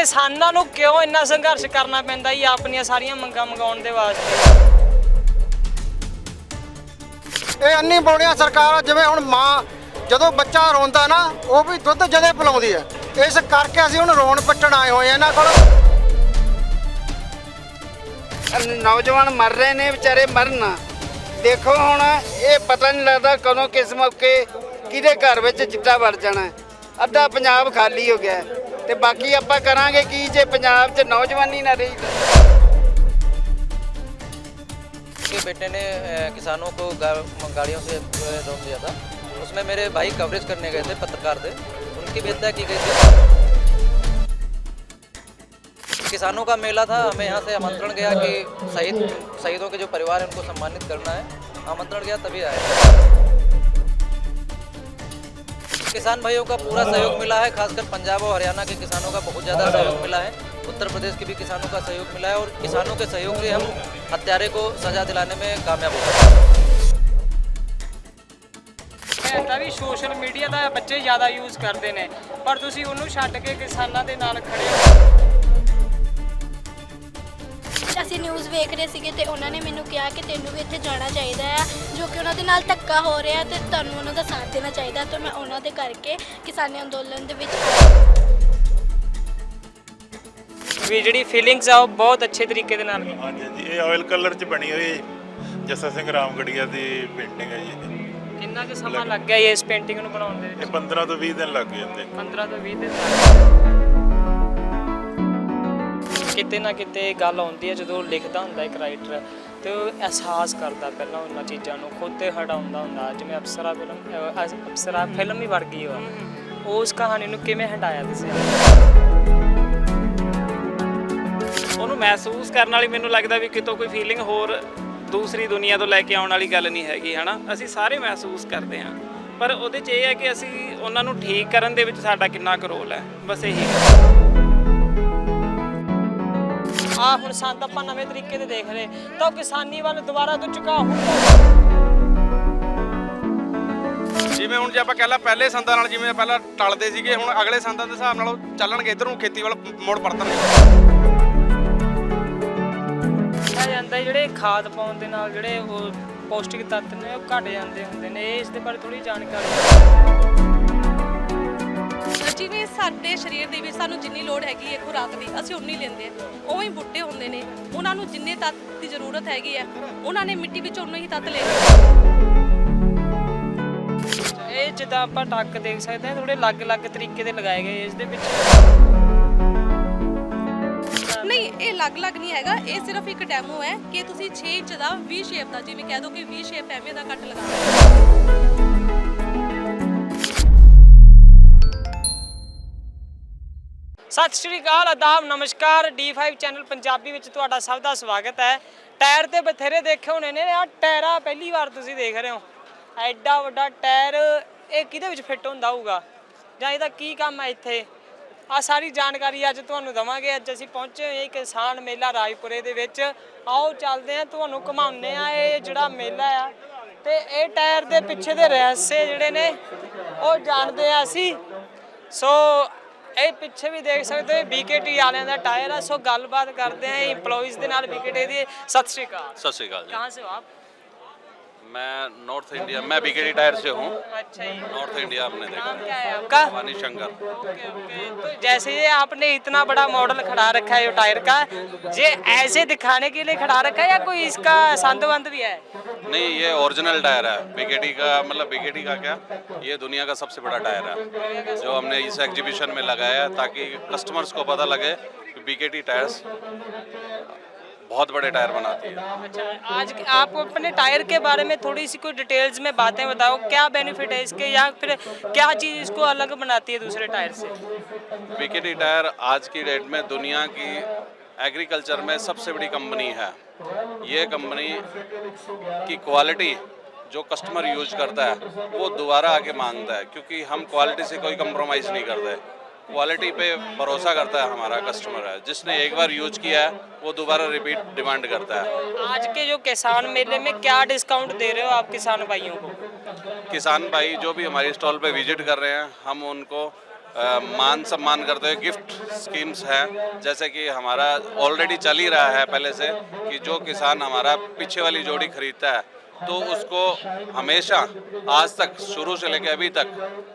ਕਿਸਾਨਾਂ ਨੂੰ ਕਿਉਂ ਇੰਨਾ ਸੰਘਰਸ਼ ਕਰਨਾ ਪੈਂਦਾ ਜੀ? ਆਪਣੀਆਂ ਸਾਰੀਆਂ ਮੰਗਾਂ ਮੰਗਾਉਣ ਦੇ ਵਾਸਤੇ। ਇਹ ਅੰਨੀ ਬੋਲੀਆਂ ਸਰਕਾਰ ਜਿਵੇਂ ਹੁਣ ਮਾਂ ਜਦੋਂ ਬੱਚਾ ਰੋਂਦਾ ਨਾ ਉਹ ਵੀ ਦੁੱਧ ਜਦੇ ਪਿਲਾਉਂਦੀ ਹੈ। ਇਸ ਕਰਕੇ ਅਸੀਂ ਹੁਣ ਰੋਣ ਪਿੱਟਣ ਆਏ ਹੋਏ ਆ ਇਹਨਾਂ ਕੋਲ। ਨੌਜਵਾਨ ਮਰ ਰਹੇ ਨੇ ਵਿਚਾਰੇ ਮਰਨ। ਦੇਖੋ ਹੁਣ ਇਹ ਪਤਾ ਨਹੀਂ ਲੱਗਦਾ ਕਦੋਂ ਕਿਸ ਮੌਕੇ ਕਿਹਦੇ ਘਰ ਵਿੱਚ ਚਿੱਟਾ ਵੜ ਜਾਣਾ। ਅੱਧਾ ਪੰਜਾਬ ਖਾਲੀ ਹੋ ਗਿਆ ਹੈ। ਤੇ ਬਾਕੀ ਆਪਾਂ ਕਰਾਂਗੇ ਕੀ ਜੇ ਪੰਜਾਬ 'ਚ ਨੌਜਵਾਨੀ ਨਾ ਰਹੀ ਤਾਂ। के बेटे ने अ, किसानों को गा- गाड़ियों से अ, रोक दिया था उसमें मेरे भाई कवरेज करने गए थे पत्रकार थे उनकी भी हत्या की गई थी किसानों का मेला था हमें यहाँ से आमंत्रण गया कि शहीद शहीदों के जो परिवार हैं उनको सम्मानित करना है आमंत्रण गया तभी आए किसान भाइयों का पूरा सहयोग मिला है खासकर पंजाब और हरियाणा के किसानों का बहुत ज़्यादा सहयोग मिला है उत्तर प्रदेश के भी किसानों का सहयोग मिला है और किसानों के सहयोग से हम हत्यारे को सजा दिलाने में कामयाब हो गए ਕਹਿੰਦਾ ਵੀ ਸੋਸ਼ਲ ਮੀਡੀਆ ਦਾ ਬੱਚੇ ਜ਼ਿਆਦਾ ਯੂਜ਼ ਕਰਦੇ ਨੇ ਪਰ ਤੁਸੀਂ ਉਹਨੂੰ ਛੱਡ ਕੇ ਕਿਸਾਨਾਂ ਦੇ ਨਾਲ ਖੜੇ ਹੋ ਨਿਊਜ਼ ਵੇਖ ਰਹੇ ਸੀਗੇ ਤੇ ਉਹਨਾਂ ਨੇ ਮੈਨੂੰ ਕਿਹਾ ਕਿ ਤੈਨੂੰ ਵੀ ਇੱਥੇ ਜਾਣਾ ਚਾਹੀਦਾ ਹੈ ਜੋ ਕਿ ਉਹਨਾਂ ਦੇ ਨਾਲ ਧੱਕਾ ਹੋ ਰਿਹਾ ਤੇ ਤੁਹਾਨੂੰ ਉਹਨਾਂ ਦਾ ਸਾਥ ਦੇਣਾ ਚਾਹੀਦਾ ਤੇ ਮੈਂ ਉਹਨਾਂ ਦੇ ਕਰਕੇ ਕਿਸਾਨੀ ਅੰਦੋਲਨ ਦੇ ਵਿੱਚ ਵੀ ਜਿਹੜੀ ਫੀਲਿੰਗਸ ਆ ਉਹ ਬਹੁਤ ਅੱਛੇ ਤਰੀਕੇ ਦੇ ਨਾਲ ਹਾਂਜੀ ਹਾਂਜੀ ਇਹ ਆਇਲ ਕਲਰ ਚ ਬਣੀ ਹੋਈ ਜੱਸਾ ਸਿੰਘ ਰਾਮਗੜੀਆ ਦੀ ਪੇਂਟਿੰਗ ਹੈ ਜੀ। ਇਹ। ਕਿੰਨਾ ਕੁ ਸਮਾਂ ਲੱਗ ਗਿਆ ਇਸ ਪੇਂਟਿੰਗ ਨੂੰ ਬਣਾਉਣ ਦੇ ਇਹ ਵਿੱਚ 15 ਤੋਂ 20 ਦਿਨ ਲੱਗ ਜਾਂਦੇ। 15 ਤੋਂ 20 ਦਿਨ ਕਿਤੇ ਨਾ ਕਿਤੇ ਗੱਲ ਆਉਂਦੀ ਹੈ ਜਦੋਂ ਲਿਖਦਾ ਹੁੰਦਾ ਇੱਕ ਰਾਈਟਰ ਤੇ ਉਹ ਅਹਿਸਾਸ ਕਰਦਾ ਪਹਿਲਾਂ ਉਹਨਾਂ ਚੀਜ਼ਾਂ ਨੂੰ ਖੁਦ ਤੇ ਹਟਾਉਂਦਾ ਹੁੰਦਾ ਜਿਵੇਂ ਅਪਸਰਾ ਫਿਲਮ ਅਹ, ਅਪਸਰਾ ਫਿਲਮ ਹੀ ਵੜ ਗਈ ਉਹ। ਉਸ ਕਹਾਣੀ ਨੂੰ ਕਿਵੇਂ ਹਟਾਇਆ ਤੁਸੀਂ? ਉਹਨੂੰ ਮਹਿਸੂਸ ਕਰਨ ਵਾਲੀ ਮੈਨੂੰ ਲੱਗਦਾ ਵੀ ਕਿਤੋਂ ਕੋਈ ਫੀਲਿੰਗ ਹੋਰ ਦੂਸਰੀ ਦੁਨੀਆ ਤੋਂ ਲੈ ਕੇ ਆਉਣ ਵਾਲੀ ਗੱਲ ਨਹੀਂ ਹੈਗੀ ਹਨਾ? ਅਸੀਂ ਸਾਰੇ ਮਹਿਸੂਸ ਕਰਦੇ ਹਾਂ। ਪਰ ਉਹਦੇ 'ਚ ਇਹ ਹੈ ਕਿ ਅਸੀਂ ਉਹਨਾਂ ਨੂੰ ਠੀਕ ਕਰਨ ਦੇ ਵਿੱਚ ਸਾਡਾ ਕਿੰਨਾ ਕੁ ਰੋਲ ਹੈ। ਬਸ ਇਹੀ ਆ ਹੁਣ ਸੰਦ ਆਪਾਂ ਨਵੇਂ ਤਰੀਕੇ ਤੇ ਦੇਖ ਰਹੇ। ਤਾਂ ਉਹ ਕਿਸਾਨੀ ਵੱਲ ਦੁਬਾਰਾ ਤੋਂ ਝੁਕਾ ਹੁੰਦਾ ਜਿਵੇਂ ਹੁਣ ਜੇ ਆਪਾਂ ਕਹਿ ਲਾ ਪਹਿਲੇ ਸੰਦਾਂ ਨਾਲ ਜਿਵੇਂ ਪਹਿਲਾਂ ਟਲਦੇ ਸੀਗੇ ਹੁਣ ਅਗਲੇ ਸੰਦਾਂ ਦੇ ਹਿਸਾਬ ਨਾਲ ਉਹ ਚੱਲਣਗੇ ਇਧਰ ਨੂੰ ਖੇਤੀ ਵੱਲ ਮੋੜ ਪਰਤਣਗੇ। ਕਿਹਾ ਜਾਂਦਾ ਜਿਹੜੇ ਖਾਦ ਪਾਉਣ ਦੇ ਨਾਲ ਜਿਹੜੇ ਉਹ ਪੌਸ਼ਟਿਕ ਤੱਤ ਨੇ ਉਹ ਘਟ ਜਾਂਦੇ ਹੁੰਦੇ ਨੇ। ਇਸ ਦੇ ਬਾਰੇ ਥੋੜੀ ਜਾਣਕਾਰੀ। ਜਿਵੇਂ ਸਾਡੇ ਸਰੀਰ ਦੇ ਵਿੱਚ ਸਾਨੂੰ ਜਿੰਨੀ ਲੋੜ ਹੈਗੀ ਹੈ ਖੁਰਾਕ ਦੀ ਅਸੀਂ ਉਨੀ ਲੈਂਦੇ ਆ ਉਵੇਂ ਹੀ ਬੁੱਢੇ ਹੁੰਦੇ ਨੇ। ਉਹਨਾਂ ਨੂੰ ਜਿੰਨੇ ਤੱਤ ਦੀ ਜ਼ਰੂਰਤ ਹੈਗੀ ਹੈ ਉਹਨਾਂ ਨੇ ਮਿੱਟੀ ਵਿੱਚ ਉਨੇ ਹੀ ਤੱਤ ਲੈਣੇ ਇਹ ਜਿੱਦਾਂ ਆਪਾਂ ਟੱਕ ਦੇਖ ਸਕਦੇ ਹਾਂ ਥੋੜੇ ਅਲੱਗ-ਅਲੱਗ ਤਰੀਕੇ ਦੇ ਲਗਾਏ ਗਏ ਇਸ ਦੇ ਵਿੱਚ। ਨਹੀਂ ਇਹ ਅਲੱਗ-ਅਲੱਗ ਨਹੀਂ ਹੈਗਾ। ਇਹ ਸਿਰਫ ਇੱਕ ਡੈਮੋ ਹੈ ਕਿ ਤੁਸੀਂ 6 ਇੰਚ ਦਾ V ਸ਼ੇਪ ਦਾ ਜਿਵੇਂ ਕਹਿ ਦੋ ਕਿ V ਸ਼ੇਪ ਐਵੇਂ ਦਾ ਕੱਟ ਲਗਾਉਣਾ ਸਤਿ ਸ਼੍ਰੀ ਅਕਾਲ ਆਦਾਬ ਨਮਸਕਾਰ। D5 ਚੈਨਲ ਪੰਜਾਬੀ ਵਿੱਚ ਤੁਹਾਡਾ ਸਭ ਦਾ ਸਵਾਗਤ ਹੈ। ਟਾਇਰ ਤੇ ਬਥੇਰੇ ਦੇਖੇ ਹੋਣੇ ਨੇ। ਆ ਟਾਇਰਾ ਪਹਿਲੀ ਵਾਰ ਤੁਸੀਂ ਦੇਖ ਰਹੇ ਹੋ। ਐਡਾ ਵੱਡਾ ਟਾਇਰ, ਇਹ ਕਿਹਦੇ ਵਿੱਚ ਫਿੱਟ ਹੁੰਦਾ ਹੋਊਗਾ? ਜਾਂ ਇਹਦਾ ਕੀ ਕੰਮ ਹੈ ਇੱਥੇ? ਆ ਸਾਰੀ ਜਾਣਕਾਰੀ ਅੱਜ ਤੁਹਾਨੂੰ ਦਵਾਂਗੇ। ਅੱਜ ਅਸੀਂ ਪਹੁੰਚੇ ਹੋਏ ਹਾਂ ਕਿਸਾਨ ਮੇਲਾ ਰਾਜਪੁਰੇ ਦੇ ਵਿੱਚ। ਆਓ, ਚੱਲਦੇ ਹਾਂ। ਤੁਹਾਨੂੰ ਘੁਮਾਉਂਦੇ ਆ ਇਹ ਜਿਹੜਾ ਮੇਲਾ ਆ। ਤੇ ਇਹ ਟਾਇਰ ਦੇ ਪਿੱਛੇ ਦੇ ਰਹੱਸੇ ਜਿਹੜੇ ਨੇ, ਉਹ ਜਾਣਦੇ ਆ ਅਸੀਂ। ਸੋ ਇਹ ਪਿੱਛੇ ਵੀ ਦੇਖ ਸਕਦੇ ਹੋ BKT ਵਾਲਿਆਂ ਦਾ ਟਾਇਰ ਆ ਸੋ ਗੱਲਬਾਤ ਕਰਦੇ ਆ EMPLOYEES ਦੇ ਨਾਲ BKT ਦੀ ਸਤਿ ਸ਼੍ਰੀ ਅਕਾਲ सत श्रीकाल जी कहाँ से हो आप मैं नॉर्थ इंडिया मैं बीकेडी टायर से हूँ। अच्छा नॉर्थ इंडिया आपने देखा। क्या है आपका? वानी शंकर। Okay okay. तो जैसे ये आपने इतना बड़ा मॉडल खड़ा रखा है ये टायर का ये ऐसे दिखाने के लिए खड़ा रखा है या कोई इसका संद बंद भी है? नहीं ये ओरिजिनल टायर है। बीकेडी का मतलब बीकेडी का क्या? ये दुनिया का सबसे बड़ा टायर है जो हमने इस एग्जीबिशन में लगाया ताकि कस्टमर्स को पता लगे कि बीकेडी टायर्स बहुत बड़े टायर बनाती है। अच्छा आज आप अपने टायर के बारे में थोड़ी सी कोई डिटेल्स में बातें बताओ क्या बेनिफिट है इसके या फिर क्या चीज़ इसको अलग बनाती है दूसरे टायर से? बीकेडी टायर आज की डेट में दुनिया की एग्रीकल्चर में सबसे बड़ी कंपनी है। ये कंपनी की क्वालिटी जो कस्टमर यूज़ करता है वो दोबारा आके माँगता है क्योंकि हम क्वालिटी से कोई कंप्रोमाइज़ नहीं करते। क्वालिटी पे भरोसा करता है हमारा कस्टमर है। जिसने एक बार यूज़ किया है वो दोबारा रिपीट डिमांड करता है। आज के जो किसान मेले में क्या डिस्काउंट दे रहे हो आप किसान भाइयों को? किसान भाई जो भी हमारी स्टॉल पे विज़िट कर रहे हैं हम उनको अ, मान सम्मान करते हुए गिफ्ट स्कीम्स हैं जैसे कि हमारा ऑलरेडी चल ही रहा है पहले से कि जो किसान हमारा पीछे वाली जोड़ी खरीदता है तो उसको हमेशा आज तक शुरू से लेकर अभी तक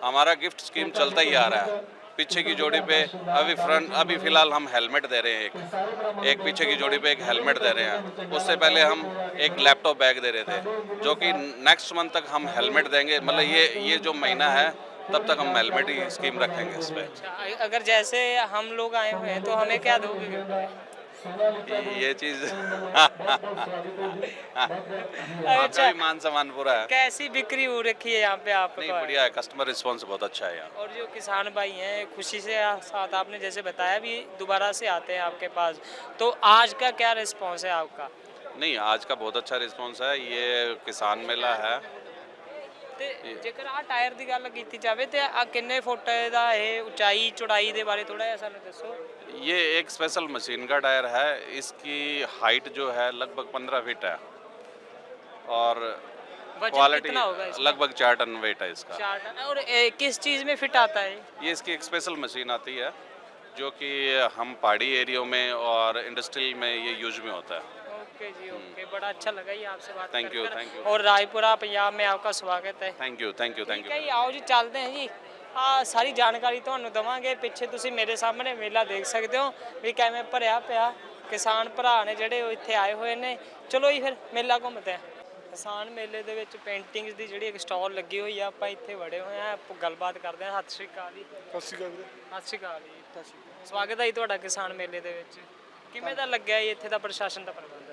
हमारा गिफ्ट स्कीम चलता ही आ रहा है। पीछे की जोड़ी पे अभी फ्रंट अभी फ़िलहाल हम हेलमेट दे रहे हैं एक। एक पीछे की जोड़ी पे एक हेलमेट दे रहे हैं। उससे पहले हम एक लैपटॉप बैग दे रहे थे जो कि नेक्स्ट मंथ तक हम हेलमेट देंगे। मतलब ये ये जो महीना है तब तक हम हेलमेट ही स्कीम रखेंगे इस पर अच्छा, अगर जैसे हम लोग आए हुए हैं तो हमें क्या दोगे? ये चीज अच्छा आपका भी मान सम्मान पूरा है कैसी बिक्री हो रखी है यहाँ पे आपको नहीं बढ़िया है कस्टमर रिस्पॉन्स बहुत अच्छा है यहाँ और जो किसान भाई हैं खुशी से आ- साथ आपने जैसे बताया भी दोबारा से आते हैं आपके पास तो आज का क्या रिस्पॉन्स है आपका नहीं आज का बहुत अच्छा रिस्पॉन्स है ये किसान मेला है ਤੇ ਜੇਕਰ ਆ ਟਾਇਰ ਦੀ ਗੱਲ ਕੀਤੀ ਜਾਵੇ ਤੇ ਆ ਕਿੰਨੇ ਫੁੱਟ ਦਾ ਇਹ ਉਚਾਈ ਚੌੜਾਈ ਦੇ ਬਾਰੇ ਥੋੜਾ ਜਿਹਾ ਸਾਨੂੰ ਦੱਸੋ ये एक स्पेशल मशीन का टायर है इसकी हाइट जो है लगभग पंद्रह फीट है। और क्वालिटी लगभग चार टन वेट है इसका। चार टन। और ए, किस चीज़ में फिट आता है? ये इसकी एक स्पेशल मशीन आती है जो कि हम पहाड़ी एरियो में और इंडस्ट्री में ये यूज़ में होता है। ओके जी ओके। बड़ा अच्छा लगा ये आपसे बात थैंक यू थैंक यू और रायपुरा पंजाब में आपका स्वागत है। Thank you thank you thank you आओ जी चलते हैं जी। ਆ ਸਾਰੀ ਜਾਣਕਾਰੀ ਤੁਹਾਨੂੰ ਦਵਾਂਗੇ। ਪਿੱਛੇ ਤੁਸੀਂ ਮੇਰੇ ਸਾਹਮਣੇ ਮੇਲਾ ਦੇਖ ਸਕਦੇ ਹੋ ਵੀ ਕਿਵੇਂ ਭਰਿਆ ਪਿਆ। ਕਿਸਾਨ ਭਰਾ ਨੇ ਜਿਹੜੇ ਉਹ ਇੱਥੇ ਆਏ ਹੋਏ ਨੇ। ਚਲੋ ਜੀ ਫਿਰ ਮੇਲਾ ਘੁੰਮਦੇ ਹਾਂ। ਕਿਸਾਨ ਮੇਲੇ ਦੇ ਵਿੱਚ ਪੇਂਟਿੰਗਸ ਦੀ ਜਿਹੜੀ ਇੱਕ ਸਟਾਲ ਲੱਗੀ ਹੋਈ ਆ ਆਪਾਂ ਇੱਥੇ ਵੜੇ ਹੋਏ ਆ ਆਪਾਂ ਗੱਲਬਾਤ ਕਰਦੇ ਹਾਂ। ਸਤਿ ਸ਼੍ਰੀ ਅਕਾਲ ਜੀ। ਸਤਿ ਸ਼੍ਰੀ ਅਕਾਲ ਸਤਿ ਸ਼੍ਰੀ ਅਕਾਲ ਜੀ। ਸਵਾਗਤ ਹੈ ਜੀ ਤੁਹਾਡਾ ਕਿਸਾਨ ਮੇਲੇ ਦੇ ਵਿੱਚ। ਕਿਵੇਂ ਦਾ ਲੱਗਿਆ ਜੀ? ਇੱਥੇ ਦਾ ਪ੍ਰਸ਼ਾਸਨ ਦਾ ਪ੍ਰਬੰਧ?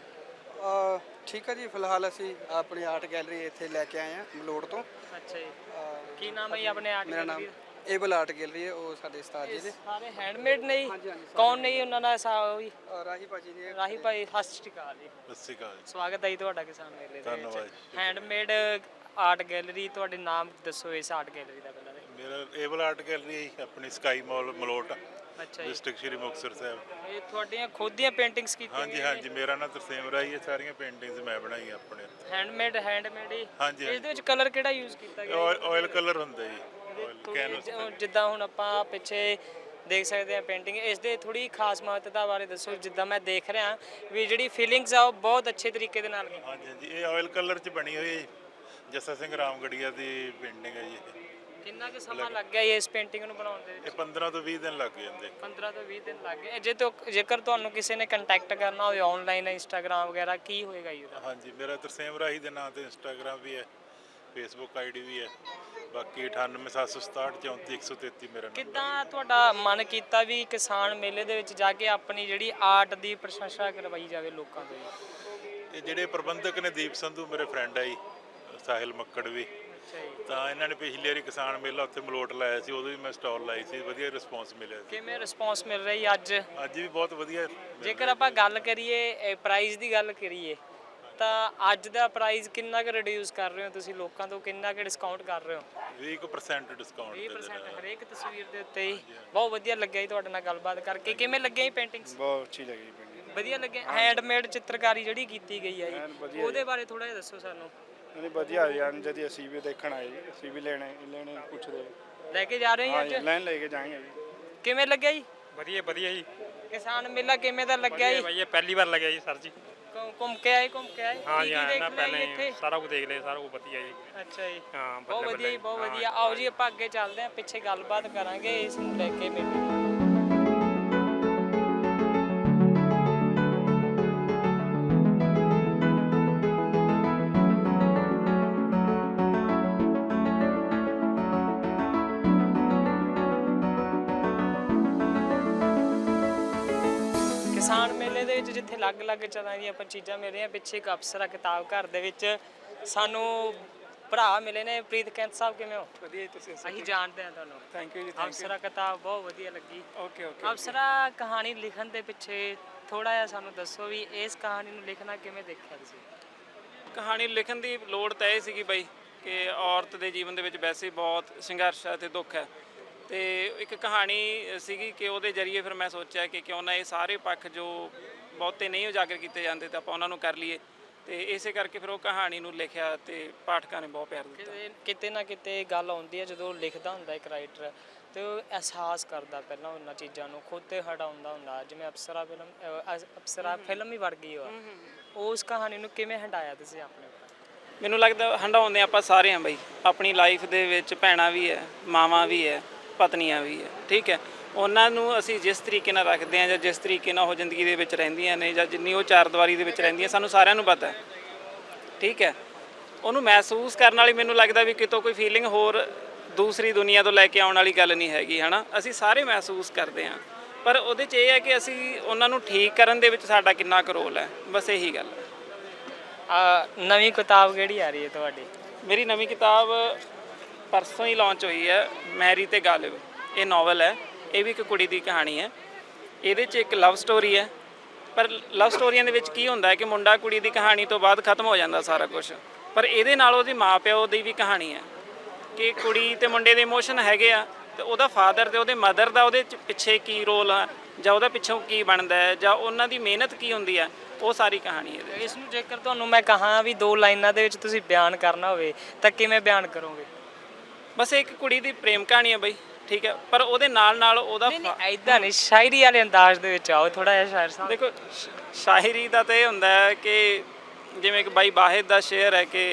ਅ, ਠੀਕ ਹੈ ਜੀ। ਫਿਲਹਾਲ ਅਸੀਂ ਆਪਣੀ ਆਰਟ ਗੈਲਰੀ ਇੱਥੇ ਲੈ ਕੇ ਆਏ ਹਾਂ ਮਲੋੜ ਤੋਂ। ਅੱਛਾ ਜੀ। ਕੀ ਨਾਮ ਹੈ ਜੀ ਆਪਣੇ ਆਰਟ ਮੇਰਾ ਨਾਮ ਏਬਲ ਆਰਟ ਗੈਲਰੀ ਹੈ ਉਹ ਸਾਡੇ ਉਸਤਾਦ ਜੀ ਦੇ। ਸਾਰੇ ਹੈਂਡਮੇਡ ਨੇ ਜੀ? ਕੌਣ ਨੇ ਜੀ ਉਹਨਾਂ ਦਾ ਸਾ ਹੋਈ ਅ, ਰਾਹੀ ਭਾਜੀ ਨੇ। ਰਾਹੀ ਭਾਈ ਸਤਿ ਸ਼੍ਰੀ ਅਕਾਲ ਜੀ। ਸਤਿ ਸ਼੍ਰੀ ਅਕਾਲ ਜੀ। ਸਵਾਗਤ ਹੈ ਜੀ ਤੁਹਾਡਾ ਕਿਸਾਨ ਮੇਲੇ ਦੇ ਧੰਨਵਾਦ ਵਿੱਚ ਹੈਂਡਮੇਡ ਆਰਟ ਗੈਲਰੀ ਤੁਹਾਡੇ ਨਾਮ ਦੱਸੋ ਇਸ ਆਰਟ ਗੈਲਰੀ ਦਾ ਪਹਿਲਾਂ ਤੇ। ਮੇਰਾ ਏਬਲ ਆਰਟ ਗੈਲਰੀ ਆਪਣੀ ਸਕਾਈ ਮਾਲ ਮਲੋਟ। ਅੱਛਾ ਜੀ। ਡਿਸਟ੍ਰਿਕਟ ਸ਼੍ਰੀ ਮੁਕਤਸਰ ਸਾਹਿਬ। ਇਹ ਤੁਹਾਡੀਆਂ ਖੁਦ ਦੀਆਂ ਪੇਂਟਿੰਗਸ ਕੀਤੀਆਂ ਹਾਂਜੀ ਹਾਂਜੀ ਮੇਰਾ ਨਾਮ ਤਰਸੇਮ ਰਾਈ ਹੈ ਸਾਰੀਆਂ ਪੇਂਟਿੰਗਸ ਮੈਂ ਬਣਾਈ ਆਪਣੇ ਹੈਂਡਮੇਡ ਹੈਂਡਮੇਡ ਹੀ? ਹਾਂਜੀ, ਇਸ ਦੇ ਵਿੱਚ ਕਲਰ ਕਿਹੜਾ ਯੂਜ਼ ਕੀਤਾ ਗਿਆ? ਆਇਲ ਕਲਰ ਹੁੰਦਾ ਜੀ ਜਿ- ਜਿੱਦਾਂ ਹੁਣ ਆਪਾਂ ਪਿੱਛੇ ਦੇਖ ਸਕਦੇ ਹਾਂ ਪੇਂਟਿੰਗ ਇਸ ਦੇ ਥੋੜੀ ਖਾਸ ਮਹੱਤਤਾ ਬਾਰੇ ਦੱਸੋ ਜਿੱਦਾਂ ਮੈਂ ਦੇਖ ਰਿਹਾ ਵੀ ਜਿਹੜੀ ਫੀਲਿੰਗਸ ਆ ਉਹ ਬਹੁਤ ਅੱਛੇ ਤਰੀਕੇ ਦੇ ਨਾਲ ਹਾਂਜੀ ਹਾਂਜੀ ਇਹ ਆਇਲ ਕਲਰ ਚ ਬਣੀ ਹੋਈ ਹੈ ਜੱਸਾ ਸਿੰਘ ਰਾਮਗੜੀਆ ਦੀ ਪੇਂਟਿੰਗ ਹੈ ਜੀ ਇਹ। ਕਿੰਨਾ ਕੁ ਸਮਾਂ ਲੱਗ ਗਿਆ ਇਸ ਪੇਂਟਿੰਗ ਨੂੰ ਬਣਾਉਣ ਦੇ ਵਿੱਚ? ਇਹ 15 ਤੋਂ 20 ਦਿਨ ਲੱਗ ਜਾਂਦੇ। 15 ਤੋਂ 20 ਦਿਨ ਲੱਗ ਗਏ। ਜੇ ਤੋਂ ਜੇਕਰ ਤੁਹਾਨੂੰ ਕਿਸੇ ਨੇ ਕੰਟੈਕਟ ਕਰਨਾ ਹੋਵੇ ਆਨਲਾਈਨ ਇੰਸਟਾਗ੍ਰam ਵਗੈਰਾ ਕੀ ਹੋਏਗਾ ਜੀ ਉਹਦਾ? ਹਾਂਜੀ ਮੇਰਾ ਤਰਸੇਮ ਰਾਹੀ ਦੇ ਨਾਂ ਤੇ ਇੰਸਟਾਗ੍ਰam ਵੀ ਹੈ ਫੇਸਬੁੱਕ ਆਈਡੀ ਵੀ ਹੈ। ਬਾਕੀ 987667 34133 ਮੇਰਾ ਨੰਬਰ ਕਿੱਦਾਂ ਤੁਹਾਡਾ ਮਨ ਕੀਤਾ ਵੀ ਕਿਸਾਨ ਮੇਲੇ ਦੇ ਵਿੱਚ ਜਾ ਕੇ ਆਪਣੀ ਜਿਹੜੀ ਆਰਟ ਦੀ ਪ੍ਰਸ਼ੰਸਾ ਕਰਵਾਈ ਜਾਵੇ ਲੋਕਾਂ ਤੋਂ ਇਹ ਜਿਹੜੇ ਪ੍ਰਬੰਧਕ ਨੇ ਦੀਪ ਸੰਧੂ ਮੇਰੇ ਫਰੈਂਡ ਆ ਜੀ ਸਾਹਿਲ ਮੱਕੜ ਵੀ। ਤਾਂ ਇਹਨਾਂ ਨੇ ਪਿਛਲੀ ਵਾਰੀ ਕਿਸਾਨ ਮੇਲਾ ਉੱਥੇ ਮਲੋਟ ਲਾਇਆ ਸੀ ਉਦੋਂ ਵੀ ਮੈਂ ਸਟਾਲ ਲਾਈ ਸੀ ਵਧੀਆ ਰਿਸਪੌਂਸ ਮਿਲਿਆ ਸੀ। ਕਿਵੇਂ ਰਿਸਪੌਂਸ ਮਿਲ ਰਹੀ ਹੈ ਅੱਜ? ਅੱਜ ਵੀ ਬਹੁਤ ਵਧੀਆ ਜੇਕਰ ਆਪਾਂ ਗੱਲ ਕਰੀਏ ਪ੍ਰਾਈਸ ਦੀ ਗੱਲ ਕਰੀਏ ਤਾਂ ਅੱਜ ਦਾ ਪ੍ਰਾਈਸ ਕਿੰਨਾ ਕੁ ਰਿਡਿਊਸ ਕਰ ਰਹੇ ਹੋ ਤੁਸੀਂ ਲੋਕਾਂ ਤੋਂ? ਕਿੰਨਾ ਕੁ ਡਿਸਕਾਊਂਟ ਕਰ ਰਹੇ ਹੋ? 20% ਡਿਸਕਾਊਂਟ ਦੇ 20% ਹਰੇਕ ਤਸਵੀਰ ਦੇ ਉੱਤੇ ਹੀ ਬਹੁਤ ਵਧੀਆ ਲੱਗਿਆ ਜੀ ਤੁਹਾਡੇ ਨਾਲ ਗੱਲਬਾਤ ਕਰਕੇ। ਕਿਵੇਂ ਲੱਗਿਆ ਜੀ ਪੇਂਟਿੰਗਸ ਬਹੁਤ ਅੱਛੀ ਲੱਗੀ ਪਿੰਡ ਵਧੀਆ ਲੱਗਿਆ। ਹੈਂਡਮੇਡ ਚਿੱਤਰਕਾਰੀ ਜਿਹੜੀ ਕੀਤੀ ਗਈ ਹੈ ਜੀ। ਉਹਦੇ ਬਾਰੇ ਥੋੜਾ ਜਿਹਾ ਦੱਸੋ ਸਾਨੂੰ। ਨਹੀਂ ਵਧੀਆ ਯਾਰ ਜਦ ਅਸੀਂ ਵੀ ਦੇਖਣ ਆਏ ਅਸੀਂ ਵੀ ਲੈਣੇ ਲੈਣੇ ਪੁੱਛਦੇ। ਲੈ ਕੇ ਜਾ ਰਹੇ ਹੋ ਜੀ ਅੱਜ? ਲੈਣ ਲੈ ਕੇ ਜਾਵਾਂਗੇ ਜੀ। ਕਿਵੇਂ ਲੱਗਿਆ ਜੀ? ਵਧੀਆ ਵਧੀਆ ਜੀ। ਕਿਸਾਨ ਮੇਲਾ ਕਿਵੇਂ ਦਾ ਲੱਗਿਆ ਜੀ? ਭਾਈ ਇਹ ਪਹਿਲੀ ਵਾਰ ਲੱਗਿਆ ਜੀ ਸਰ ਜੀ। ਘੁੰਮ- ਘੁੰਮ ਕੇ ਆਏ ਘੁੰਮ ਕੇ ਆਏ? ਹਾਂ ਕੀ ਜੀ ਕੀ ਪਹਿਲਾਂ ਹੀ ਇੱਥੇ? ਸਾਰਾ ਕੁਝ ਦੇਖ ਲਿਆ ਸਾਰਾ ਕੁਝ ਵਧੀਆ ਜੀ। ਅੱਛਾ ਜੀ। ਹਾਂ ਬਹੁਤ ਬੱਲੇ ਵਧੀਆ ਜੀ ਬਹੁਤ ਵਧੀਆ। ਆਓ ਜੀ ਆਪਾਂ ਅੱਗੇ ਚੱਲਦੇ ਹਾਂ ਪਿੱਛੇ ਗੱਲਬਾਤ ਕਰਾਂਗੇ ਇਸ ਨੂੰ ਲੈ ਕੇ ਮੇਲੇ ਕਿਸਾਨ ਮੇਲੇ ਦੇ ਵਿੱਚ ਜਿੱਥੇ ਅਲੱਗ-ਅਲੱਗ ਤਰ੍ਹਾਂ ਦੀਆਂ ਆਪਾਂ ਚੀਜ਼ਾਂ ਮਿਲ ਰਹੀਆਂ ਪਿੱਛੇ ਇੱਕ ਅਪਸਰਾ ਕਿਤਾਬ ਘਰ ਦੇ ਵਿੱਚ ਸਾਨੂੰ ਭਰਾ ਮਿਲੇ ਨੇ ਪ੍ਰੀਤ ਕੈਂਤ ਸਾਹਿਬ ਕਿਵੇਂ ਹੋ? ਵਧੀਆ ਤੁਸੀਂ ਅਸੀਂ ਜਾਣਦੇ ਹਾਂ ਤੁਹਾਨੂੰ। ਥੈਂਕ ਯੂ ਜੀ ਅਪਸਰਾ ਕਿਤਾਬ ਬਹੁਤ ਵਧੀਆ ਲੱਗੀ। ਓਕੇ ਓਕੇ ਅਪਸਰਾ ਕਹਾਣੀ ਲਿਖਣ ਦੇ ਪਿੱਛੇ ਥੋੜਾ ਜਿਹਾ ਸਾਨੂੰ ਦੱਸੋ ਵੀ ਇਸ ਕਹਾਣੀ ਨੂੰ ਲਿਖਣਾ ਕਿਵੇਂ ਦੇਖਿਆ ਤੁਸੀਂ? ਕਹਾਣੀ ਲਿਖਣ ਦੀ ਲੋੜ ਤਾਂ ਇਹ ਸੀਗੀ ਬਈ ਕਿ ਔਰਤ ਦੇ ਜੀਵਨ ਦੇ ਵਿੱਚ ਵੈਸੇ ਬਹੁਤ ਸੰਘਰਸ਼ ਹੈ ਤੇ ਦੁੱਖ ਹੈ। ਤੇ ਇੱਕ ਕਹਾਣੀ ਸੀਗੀ ਕਿ ਉਹਦੇ ਜਰੀਏ ਫਿਰ ਮੈਂ ਸੋਚਿਆ ਕਿ ਕਿਉਂ ਨਾ ਇਹ ਸਾਰੇ ਪੱਖ ਜੋ ਬਹੁਤੇ ਨਹੀਂ ਉਜਾਗਰ ਕੀਤੇ ਜਾਂਦੇ ਤਾਂ ਆਪਾਂ ਉਹਨਾਂ ਨੂੰ ਕਰ ਲਈਏ। ਤੇ ਇਸੇ ਕਰਕੇ ਫਿਰ ਉਹ ਕਹਾਣੀ ਨੂੰ ਲਿਖਿਆ ਤੇ ਪਾਠਕਾਂ ਨੇ ਬਹੁਤ ਪਿਆਰ ਦਿੱਤਾ। ਕਿਤੇ ਨਾ ਕਿਤੇ ਗੱਲ ਆਉਂਦੀ ਹੈ ਜਦੋਂ ਲਿਖਦਾ ਹੁੰਦਾ ਇੱਕ ਰਾਈਟਰ ਤੇ ਉਹ ਅਹਿਸਾਸ ਕਰਦਾ ਪਹਿਲਾਂ ਉਹਨਾਂ ਚੀਜ਼ਾਂ ਨੂੰ ਖੁਦ ਤੇ ਹਟਾਉਂਦਾ ਹੁੰਦਾ ਜਿਵੇਂ ਅਪਸਰਾ ਫਿਲਮ ਅਪਸਰਾ ਫਿਲਮ ਹੀ ਵੜ ਗਈ ਉਹ ਉਸ ਕਹਾਣੀ ਨੂੰ ਕਿਵੇਂ ਹੰਡਾਇਆ ਤੁਸੀਂ ਆਪਣੇ ਮੈਨੂੰ ਲੱਗਦਾ ਹੰਡਾਉਂਦੇ ਆਪਾਂ ਸਾਰੇ ਹਾਂ ਬਈ। ਆਪਣੀ ਲਾਈਫ ਦੇ ਵਿੱਚ ਭੈਣਾਂ ਵੀ ਹੈ ਮਾਵਾਂ ਵੀ ਹੈ। ਪਤਨੀਆਂ ਵੀ ਹੈ ਠੀਕ ਹੈ। ਉਹਨਾਂ ਨੂੰ ਅਸੀਂ ਜਿਸ ਤਰੀਕੇ ਨਾਲ ਰੱਖਦੇ ਹਾਂ ਜਾਂ ਜਿਸ ਤਰੀਕੇ ਨਾਲ ਉਹ ਜ਼ਿੰਦਗੀ ਦੇ ਵਿੱਚ ਰਹਿੰਦੀਆਂ ਨੇ ਜਾਂ ਜਿੰਨੀ ਉਹ ਚਾਰ ਦੀਵਾਰੀ ਦੇ ਵਿੱਚ ਰਹਿੰਦੀਆਂ ਸਾਨੂੰ ਸਾਰਿਆਂ ਨੂੰ ਪਤਾ ਹੈ ਠੀਕ ਹੈ। ਉਹਨੂੰ ਮਹਿਸੂਸ ਕਰਨ ਵਾਲੀ ਮੈਨੂੰ ਲੱਗਦਾ ਵੀ ਕਿਤੋਂ ਕੋਈ ਫੀਲਿੰਗ ਹੋਰ ਦੂਸਰੀ ਦੁਨੀਆ ਤੋਂ ਲੈ ਕੇ ਆਉਣ ਵਾਲੀ ਗੱਲ ਨਹੀਂ ਹੈਗੀ ਹਨਾ। ਅਸੀਂ ਸਾਰੇ ਮਹਿਸੂਸ ਕਰਦੇ ਹਾਂ ਪਰ ਉਹਦੇ 'ਚ ਇਹ ਹੈ ਕਿ ਅਸੀਂ ਉਹਨਾਂ ਨੂੰ ਠੀਕ ਕਰਨ ਦੇ ਵਿੱਚ ਸਾਡਾ ਕਿੰਨਾ ਕੁ ਰੋਲ ਹੈ ਬਸ ਇਹੀ ਗੱਲ ਹੈ। ਆ ਨਵੀਂ ਕਿਤਾਬ ਕਿਹੜੀ ਆ ਰਹੀ ਹੈ ਤੁਹਾਡੀ? ਮੇਰੀ ਨਵੀਂ ਕਿਤਾਬ ਪਰਸੋਂ ਹੀ ਲਾਂਚ ਹੋਈ ਹੈ, ਮੈਰੀ ਤੇ ਗਾਲਿਬ। ਇਹ ਨੋਵਲ ਹੈ, ਇਹ ਵੀ ਇੱਕ ਕੁੜੀ ਦੀ ਕਹਾਣੀ ਹੈ। ਇਹਦੇ 'ਚ ਇੱਕ ਲਵ ਸਟੋਰੀ ਹੈ। ਪਰ ਲਵ ਸਟੋਰੀਆਂ ਦੇ ਵਿੱਚ ਕੀ ਹੁੰਦਾ ਹੈ ਕਿ ਮੁੰਡਾ ਕੁੜੀ ਦੀ ਕਹਾਣੀ ਤੋਂ ਬਾਅਦ ਖਤਮ ਹੋ ਜਾਂਦਾ ਸਾਰਾ ਕੁਝ ਪਰ ਇਹਦੇ ਨਾਲ ਉਹਦੀ ਮਾਪਿਓ ਦੀ ਵੀ ਕਹਾਣੀ ਹੈ ਕਿ ਕੁੜੀ ਤੇ ਮੁੰਡੇ ਦੇ ਇਮੋਸ਼ਨ ਹੈਗੇ ਆ, ਤੇ ਉਹਦਾ ਫਾਦਰ ਤੇ ਉਹਦੇ ਮਦਰ ਦਾ ਉਹਦੇ 'ਚ ਪਿੱਛੇ ਕੀ ਰੋਲ ਆ, ਜਾਂ ਉਹਦਾ ਪਿੱਛੋਂ ਕੀ ਬਣਦਾ ਹੈ, ਜਾਂ ਉਹਨਾਂ ਦੀ ਮਿਹਨਤ ਕੀ ਹੁੰਦੀ ਹੈ, ਉਹ ਸਾਰੀ ਕਹਾਣੀ ਹੈ। ਇਸ ਨੂੰ ਜੇਕਰ ਤੁਹਾਨੂੰ ਮੈਂ ਕਹਾਂ ਵੀ ਦੋ ਲਾਈਨਾਂ ਦੇ ਵਿੱਚ ਤੁਸੀਂ ਬਿਆਨ ਕਰਨਾ ਹੋਵੇ, ਤਾਂ ਕਿਵੇਂ ਬਿਆਨ ਕਰੋਗੇ? ਬਸ ਇੱਕ ਕੁੜੀ ਦੀ ਪ੍ਰੇਮ ਕਹਾਣੀ ਹੈ ਬਈ ਠੀਕ ਹੈ ਪਰ ਉਹਦੇ ਨਾਲ ਨਾਲ ਉਹਦਾ ਨਹੀਂ ਨਹੀਂ ਐਦਾਂ ਨਹੀਂ ਸ਼ਾਇਰੀ ਵਾਲੇ ਅੰਦਾਜ਼ ਦੇ ਵਿੱਚ ਆਓ ਥੋੜਾ ਜਿਹਾ ਸ਼ਾਇਰ ਸਾਹਿਬ। ਦੇਖੋ ਸ਼- ਸ਼ਾਇਰੀ ਦਾ ਤਾਂ ਇਹ ਹੁੰਦਾ ਹੈ ਕਿ ਜਿਵੇਂ ਕਿ ਬਾਈ ਬਾਹਿਦ ਦਾ ਸ਼ੇਰ ਹੈ ਕਿ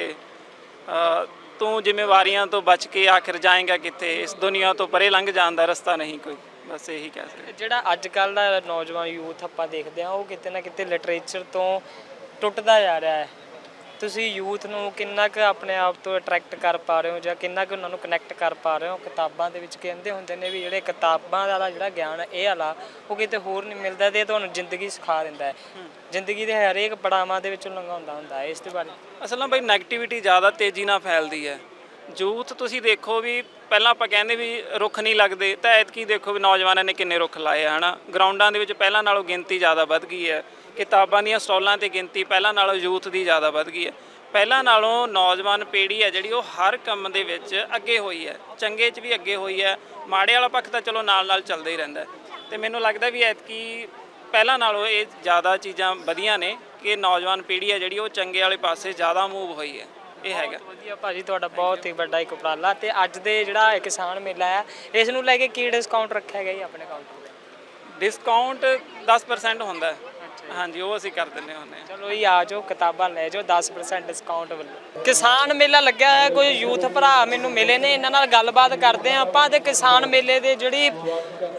ਅ, ਤੂੰ ਜ਼ਿੰਮੇਵਾਰੀਆਂ ਤੋਂ ਬਚ ਕੇ ਆਖਿਰ ਜਾਏਗਾ ਕਿੱਥੇ? ਇਸ ਦੁਨੀਆ ਤੋਂ ਪਰੇ ਲੰਘ ਜਾਣ ਦਾ ਰਸਤਾ ਨਹੀਂ ਕੋਈ। ਬਸ ਇਹੀ ਕਹਿ ਸਕਦੇ ਜਿਹੜਾ ਅੱਜ ਕੱਲ ਦਾ ਨੌਜਵਾਨ ਯੂਥ ਆਪਾਂ ਦੇਖਦੇ ਆ ਉਹ ਕਿਤੇ ਨਾ ਕਿਤੇ ਲਿਟਰੇਚਰ ਤੋਂ ਟੁੱਟਦਾ ਜਾ ਰਿਹਾ ਹੈ। ਤੁਸੀਂ ਯੂਥ ਨੂੰ ਕਿੰਨਾ ਕੁ ਆਪਣੇ ਆਪ ਤੋਂ ਅਟਰੈਕਟ ਕਰ ਪਾ ਰਹੇ ਹੋ ਜਾਂ ਕਿੰਨਾ ਕੁ ਉਹਨਾਂ ਨੂੰ ਕਨੈਕਟ ਕਰ ਪਾ ਰਹੇ ਹੋ? ਕਿਤਾਬਾਂ ਦੇ ਵਿੱਚ ਕਹਿੰਦੇ ਹੁੰਦੇ ਨੇ ਵੀ ਜਿਹੜੇ ਕਿਤਾਬਾਂ ਦਾ ਜਿਹੜਾ ਗਿਆਨ ਇਹ ਵਾਲਾ ਉਹ ਕਿਤੇ ਹੋਰ ਨਹੀਂ ਮਿਲਦਾ ਤੇ ਇਹ ਤੁਹਾਨੂੰ ਜ਼ਿੰਦਗੀ ਸਿਖਾ ਦਿੰਦਾ ਹੈ। ਜ਼ਿੰਦਗੀ ਦੇ ਹਰੇਕ ਪੜਾਵਾਂ ਦੇ ਵਿੱਚੋਂ ਲੰਘਾਉਂਦਾ ਹੁੰਦਾ ਹੈ ਇਸ ਦੇ ਬਾਰੇ। ਅਸਲ ਨਾਲ ਬਈ 네ਗੇਟਿਵਿਟੀ ਜ਼ਿਆਦਾ ਤੇਜ਼ੀ ਨਾਲ ਫੈਲਦੀ ਹੈ। ਯੂਥ ਤੁਸੀਂ ਦੇਖੋ ਵੀ ਪਹਿਲਾਂ ਆਪਾਂ ਕਹਿੰਦੇ ਵੀ ਰੁੱਖ ਨਹੀਂ ਲੱਗਦੇ ਤਾਂ ਐਤਕੀ ਦੇਖੋ ਵੀ ਨੌਜਵਾਨਾਂ ਨੇ ਕਿੰਨੇ ਰੁੱਖ ਲਾਏ ਹਨਾ? ਗਰਾਊਂਡਾਂ ਦੇ ਵਿੱਚ ਪਹਿਲਾਂ ਨਾਲੋਂ ਗਿਣਤੀ ਜ਼ਿਆਦਾ ਵੱਧ ਗਈ ਹੈ। ਕਿਤਾਬਾਂ ਦੀਆਂ ਸਟਾਲਾਂ ਤੇ ਗਿਣਤੀ ਪਹਿਲਾਂ ਨਾਲੋਂ ਯੂਥ ਦੀ ਜ਼ਿਆਦਾ ਵੱਧ ਗਈ ਹੈ। ਪਹਿਲਾਂ ਨਾਲੋਂ ਨੌਜਵਾਨ ਪੀੜ੍ਹੀ ਹੈ ਜਿਹੜੀ ਉਹ ਹਰ ਕੰਮ ਦੇ ਵਿੱਚ ਅੱਗੇ ਹੋਈ ਹੈ। ਚੰਗੇ 'ਚ ਵੀ ਅੱਗੇ ਹੋਈ ਹੈ। ਮਾੜੇ ਵਾਲਾ ਪੱਖ ਤਾਂ ਚਲੋ ਨਾਲ ਨਾਲ ਚੱਲਦਾ ਹੀ ਰਹਿੰਦਾ। ਤੇ ਮੈਨੂੰ ਲੱਗਦਾ ਵੀ ਐਤਕੀ ਪਹਿਲਾਂ ਨਾਲੋਂ ਇਹ ਜ਼ਿਆਦਾ ਚੀਜ਼ਾਂ ਵਧੀਆ ਨੇ ਕਿ ਨੌਜਵਾਨ ਪੀੜ੍ਹੀ ਹੈ ਜਿਹੜੀ ਉਹ ਚੰਗੇ ਵਾਲੇ ਪਾਸੇ ਜ਼ਿਆਦਾ ਮੂਵ ਹੋਈ ਹੈ। ਇਹ ਹੈਗਾ। ਵਧੀਆ ਭਾਜੀ ਤੁਹਾਡਾ ਬਹੁਤ ਹੀ ਵੱਡਾ ਇੱਕ ਉਪਰਾਲਾ ਤੇ ਅੱਜ ਦੇ ਜਿਹੜਾ ਕਿਸਾਨ ਮੇਲਾ ਹੈ ਇਸ ਨੂੰ ਲੈ ਕੇ ਕੀ ਡਿਸਕਾਊਂਟ ਰੱਖਿਆ ਗਿਆ ਜੀ ਆਪਣੇ ਕਾਊਂਟਰ ਤੇ? ਡਿਸਕਾਊਂਟ 10% ਹੁੰਦਾ ਹੈ। ਹਾਂਜੀ ਉਹ ਅਸੀਂ ਕਰ ਦਿੰਦੇ ਹੁੰਦੇ ਹਾਂ। ਚਲੋ ਜੀ ਆ ਜਾਓ ਕਿਤਾਬਾਂ ਲੈ ਜਾਓ 10% ਡਿਸਕਾਊਂਟ ਵੱਲੋਂ। ਕਿਸਾਨ ਮੇਲਾ ਲੱਗਿਆ ਹੈ ਕੋਈ ਯੂਥ ਭਰਾ ਮੈਨੂੰ ਮਿਲੇ ਨੇ ਇਹਨਾਂ ਨਾਲ ਗੱਲਬਾਤ ਕਰਦੇ ਆ ਆਪਾਂ ਤੇ ਕਿਸਾਨ ਮੇਲੇ ਦੇ ਜਿਹੜੀ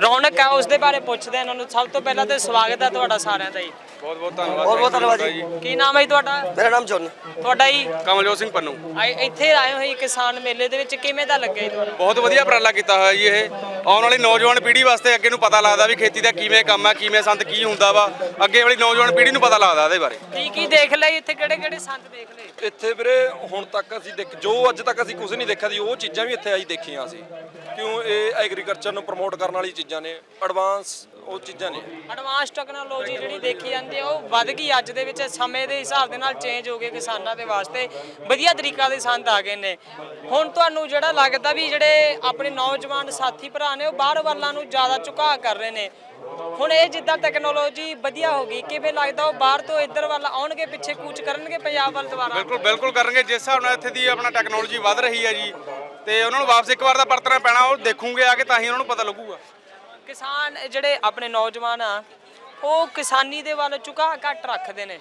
ਰੌਣਕ ਆ ਉਸ ਦੇ ਬਾਰੇ ਪੁੱਛਦੇ ਆ ਇਹਨਾਂ ਨੂੰ। ਸਭ ਤੋਂ ਪਹਿਲਾਂ ਤੇ ਸਵਾਗਤ ਹੈ ਤੁਹਾਡਾ ਸਾਰਿਆਂ ਦਾ ਜੀ। ਬਹੁਤ ਬਹੁਤ ਧੰਨਵਾਦ ਬਹੁਤ ਬਹੁਤ ਧੰਨਵਾਦ ਜੀ। ਕੀ ਨਾਮ ਹੈ ਜੀ ਤੁਹਾਡਾ? ਮੇਰਾ ਨਾਮ ਜੋਨ ਤੁਹਾਡਾ ਜੀ? ਕਮਲਜੋਤ ਸਿੰਘ ਪੰਨੂ। ਆ- ਇੱਥੇ ਆਏ ਹੋਏ ਕਿਸਾਨ ਮੇਲੇ ਦੇ ਵਿੱਚ ਕਿਵੇਂ ਦਾ ਲੱਗਿਆ ਜੀ ਤੁਹਾਨੂੰ ਬਹੁਤ ਵਧੀਆ ਉਪਰਾਲਾ ਕੀਤਾ ਹੋਇਆ ਜੀ ਇਹ। ਆਉਣ ਵਾਲੀ ਨੌਜਵਾਨ ਪੀੜ੍ਹੀ ਵਾਸਤੇ ਅੱਗੇ ਨੂੰ ਪਤਾ ਲੱਗਦਾ ਵੀ ਖੇਤੀ ਦਾ ਕਿਵੇਂ ਕੰਮ ਹੈ ਕਿਵੇਂ ਸੰਦ ਕੀ ਹੁੰਦਾ ਵਾ। ਅੱਗੇ ਵਾਲੀ ਨੌਜਵਾਨ ਪੀੜ੍ਹੀ ਨੂੰ ਪਤਾ ਲੱਗਦਾ ਇਹਦੇ ਬਾਰੇ। ਕੀ ਕੀ ਦੇਖ ਜੀ? ਇੱਥੇ ਕਿਹੜੇ ਕਿਹੜੇ ਸੰਦ ਦੇਖ ਲਏ? ਇੱਥੇ ਵੀਰੇ ਹੁਣ ਤੱਕ ਅਸੀਂ ਦੇਖ ਜੋ ਅੱਜ ਤੱਕ ਅਸੀਂ ਕੁਝ ਨਹੀਂ ਦੇਖਿਆ ਸੀ ਉਹ ਚੀਜ਼ਾਂ ਵੀ ਇੱਥੇ ਆਈ ਦੇਖੀਆਂ ਅਸੀਂ ਕਿਉਂ ਇਹ ਐਗਰੀਕਲਚਰ ਨੂੰ ਪ੍ਰਮੋਟ ਕਰਨ ਵਾਲੀ ਚੀਜ਼ਾਂ ਨੇ ਐਡਵਾਂਸ ਉਹ ਚੀਜ਼ਾਂ ਨੇ। ਐਡਵਾਂਸ ਟੈਕਨੋਲੋਜੀ ਜਿਹੜੀ ਦੇਖੀ ਜਾਂਦੀ ਹੈ ਉਹ ਵੱਧ ਗਈ। ਅੱਜ ਦੇ ਵਿੱਚ ਸਮੇਂ ਦੇ ਹਿਸਾਬ ਦੇ ਨਾਲ ਚੇਂਜ ਹੋ ਗਏ ਕਿਸਾਨਾਂ ਦੇ ਵਾਸਤੇ। ਵਧੀਆ ਤਰੀਕਾ ਦੇ ਸੰਦ ਆ ਗਏ ਨੇ। ਹੁਣ ਤੁਹਾਨੂੰ ਜਿਹੜਾ ਲੱਗਦਾ ਵੀ ਜਿਹੜੇ ਆਪਣੇ ਨੌਜਵਾਨ ਸਾਥੀ ਭਰਾ ਨੇ ਉਹ ਬਾਹਰ ਵੱਲਾਂ ਨੂੰ ਜ਼ਿਆਦਾ ਝੁਕਾਅ ਕਰ ਰਹੇ ਨੇ। ਹੁਣ ਇਹ ਜਿੱਦਾਂ ਟੈਕਨੋਲੋਜੀ ਵਧੀਆ ਹੋ ਗਈ ਕਿਵੇਂ ਲੱਗਦਾ ਉਹ ਬਾਹਰ ਤੋਂ ਇੱਧਰ ਵੱਲ ਆਉਣਗੇ ਪਿੱਛੇ ਕੂਚ ਕਰਨਗੇ ਪੰਜਾਬ ਵੱਲ ਦੁਬਾਰਾ? ਬਿਲਕੁਲ ਬਿਲਕੁਲ ਕਰਨਗੇ ਜਿਸ ਹਿਸਾਬ ਨਾਲ ਇੱਥੇ ਦੀ ਆਪਣਾ ਟੈਕਨੋਲੋਜੀ ਵੱਧ ਰਹੀ ਹੈ ਜੀ ਤੇ ਉਹਨਾਂ ਨੂੰ ਵਾਪਸ ਇੱਕ ਵਾਰ ਦਾ ਪਰਤਣਾ ਪੈਣਾ ਉਹ ਦੇਖੂਗੇ ਆ ਕੇ ਤਾਂ ਹੀ ਉਹਨਾਂ ਨੂੰ ਪਤਾ ਲੱਗੂਗਾ। ਕਿਸਾਨ ਜਿਹੜੇ ਆਪਣੇ ਨੌਜਵਾਨ ਆ ਉਹ ਕਿਸਾਨੀ ਦੇ ਵੱਲ ਝੁਕਾਅ ਘੱਟ ਰੱਖਦੇ ਨੇ।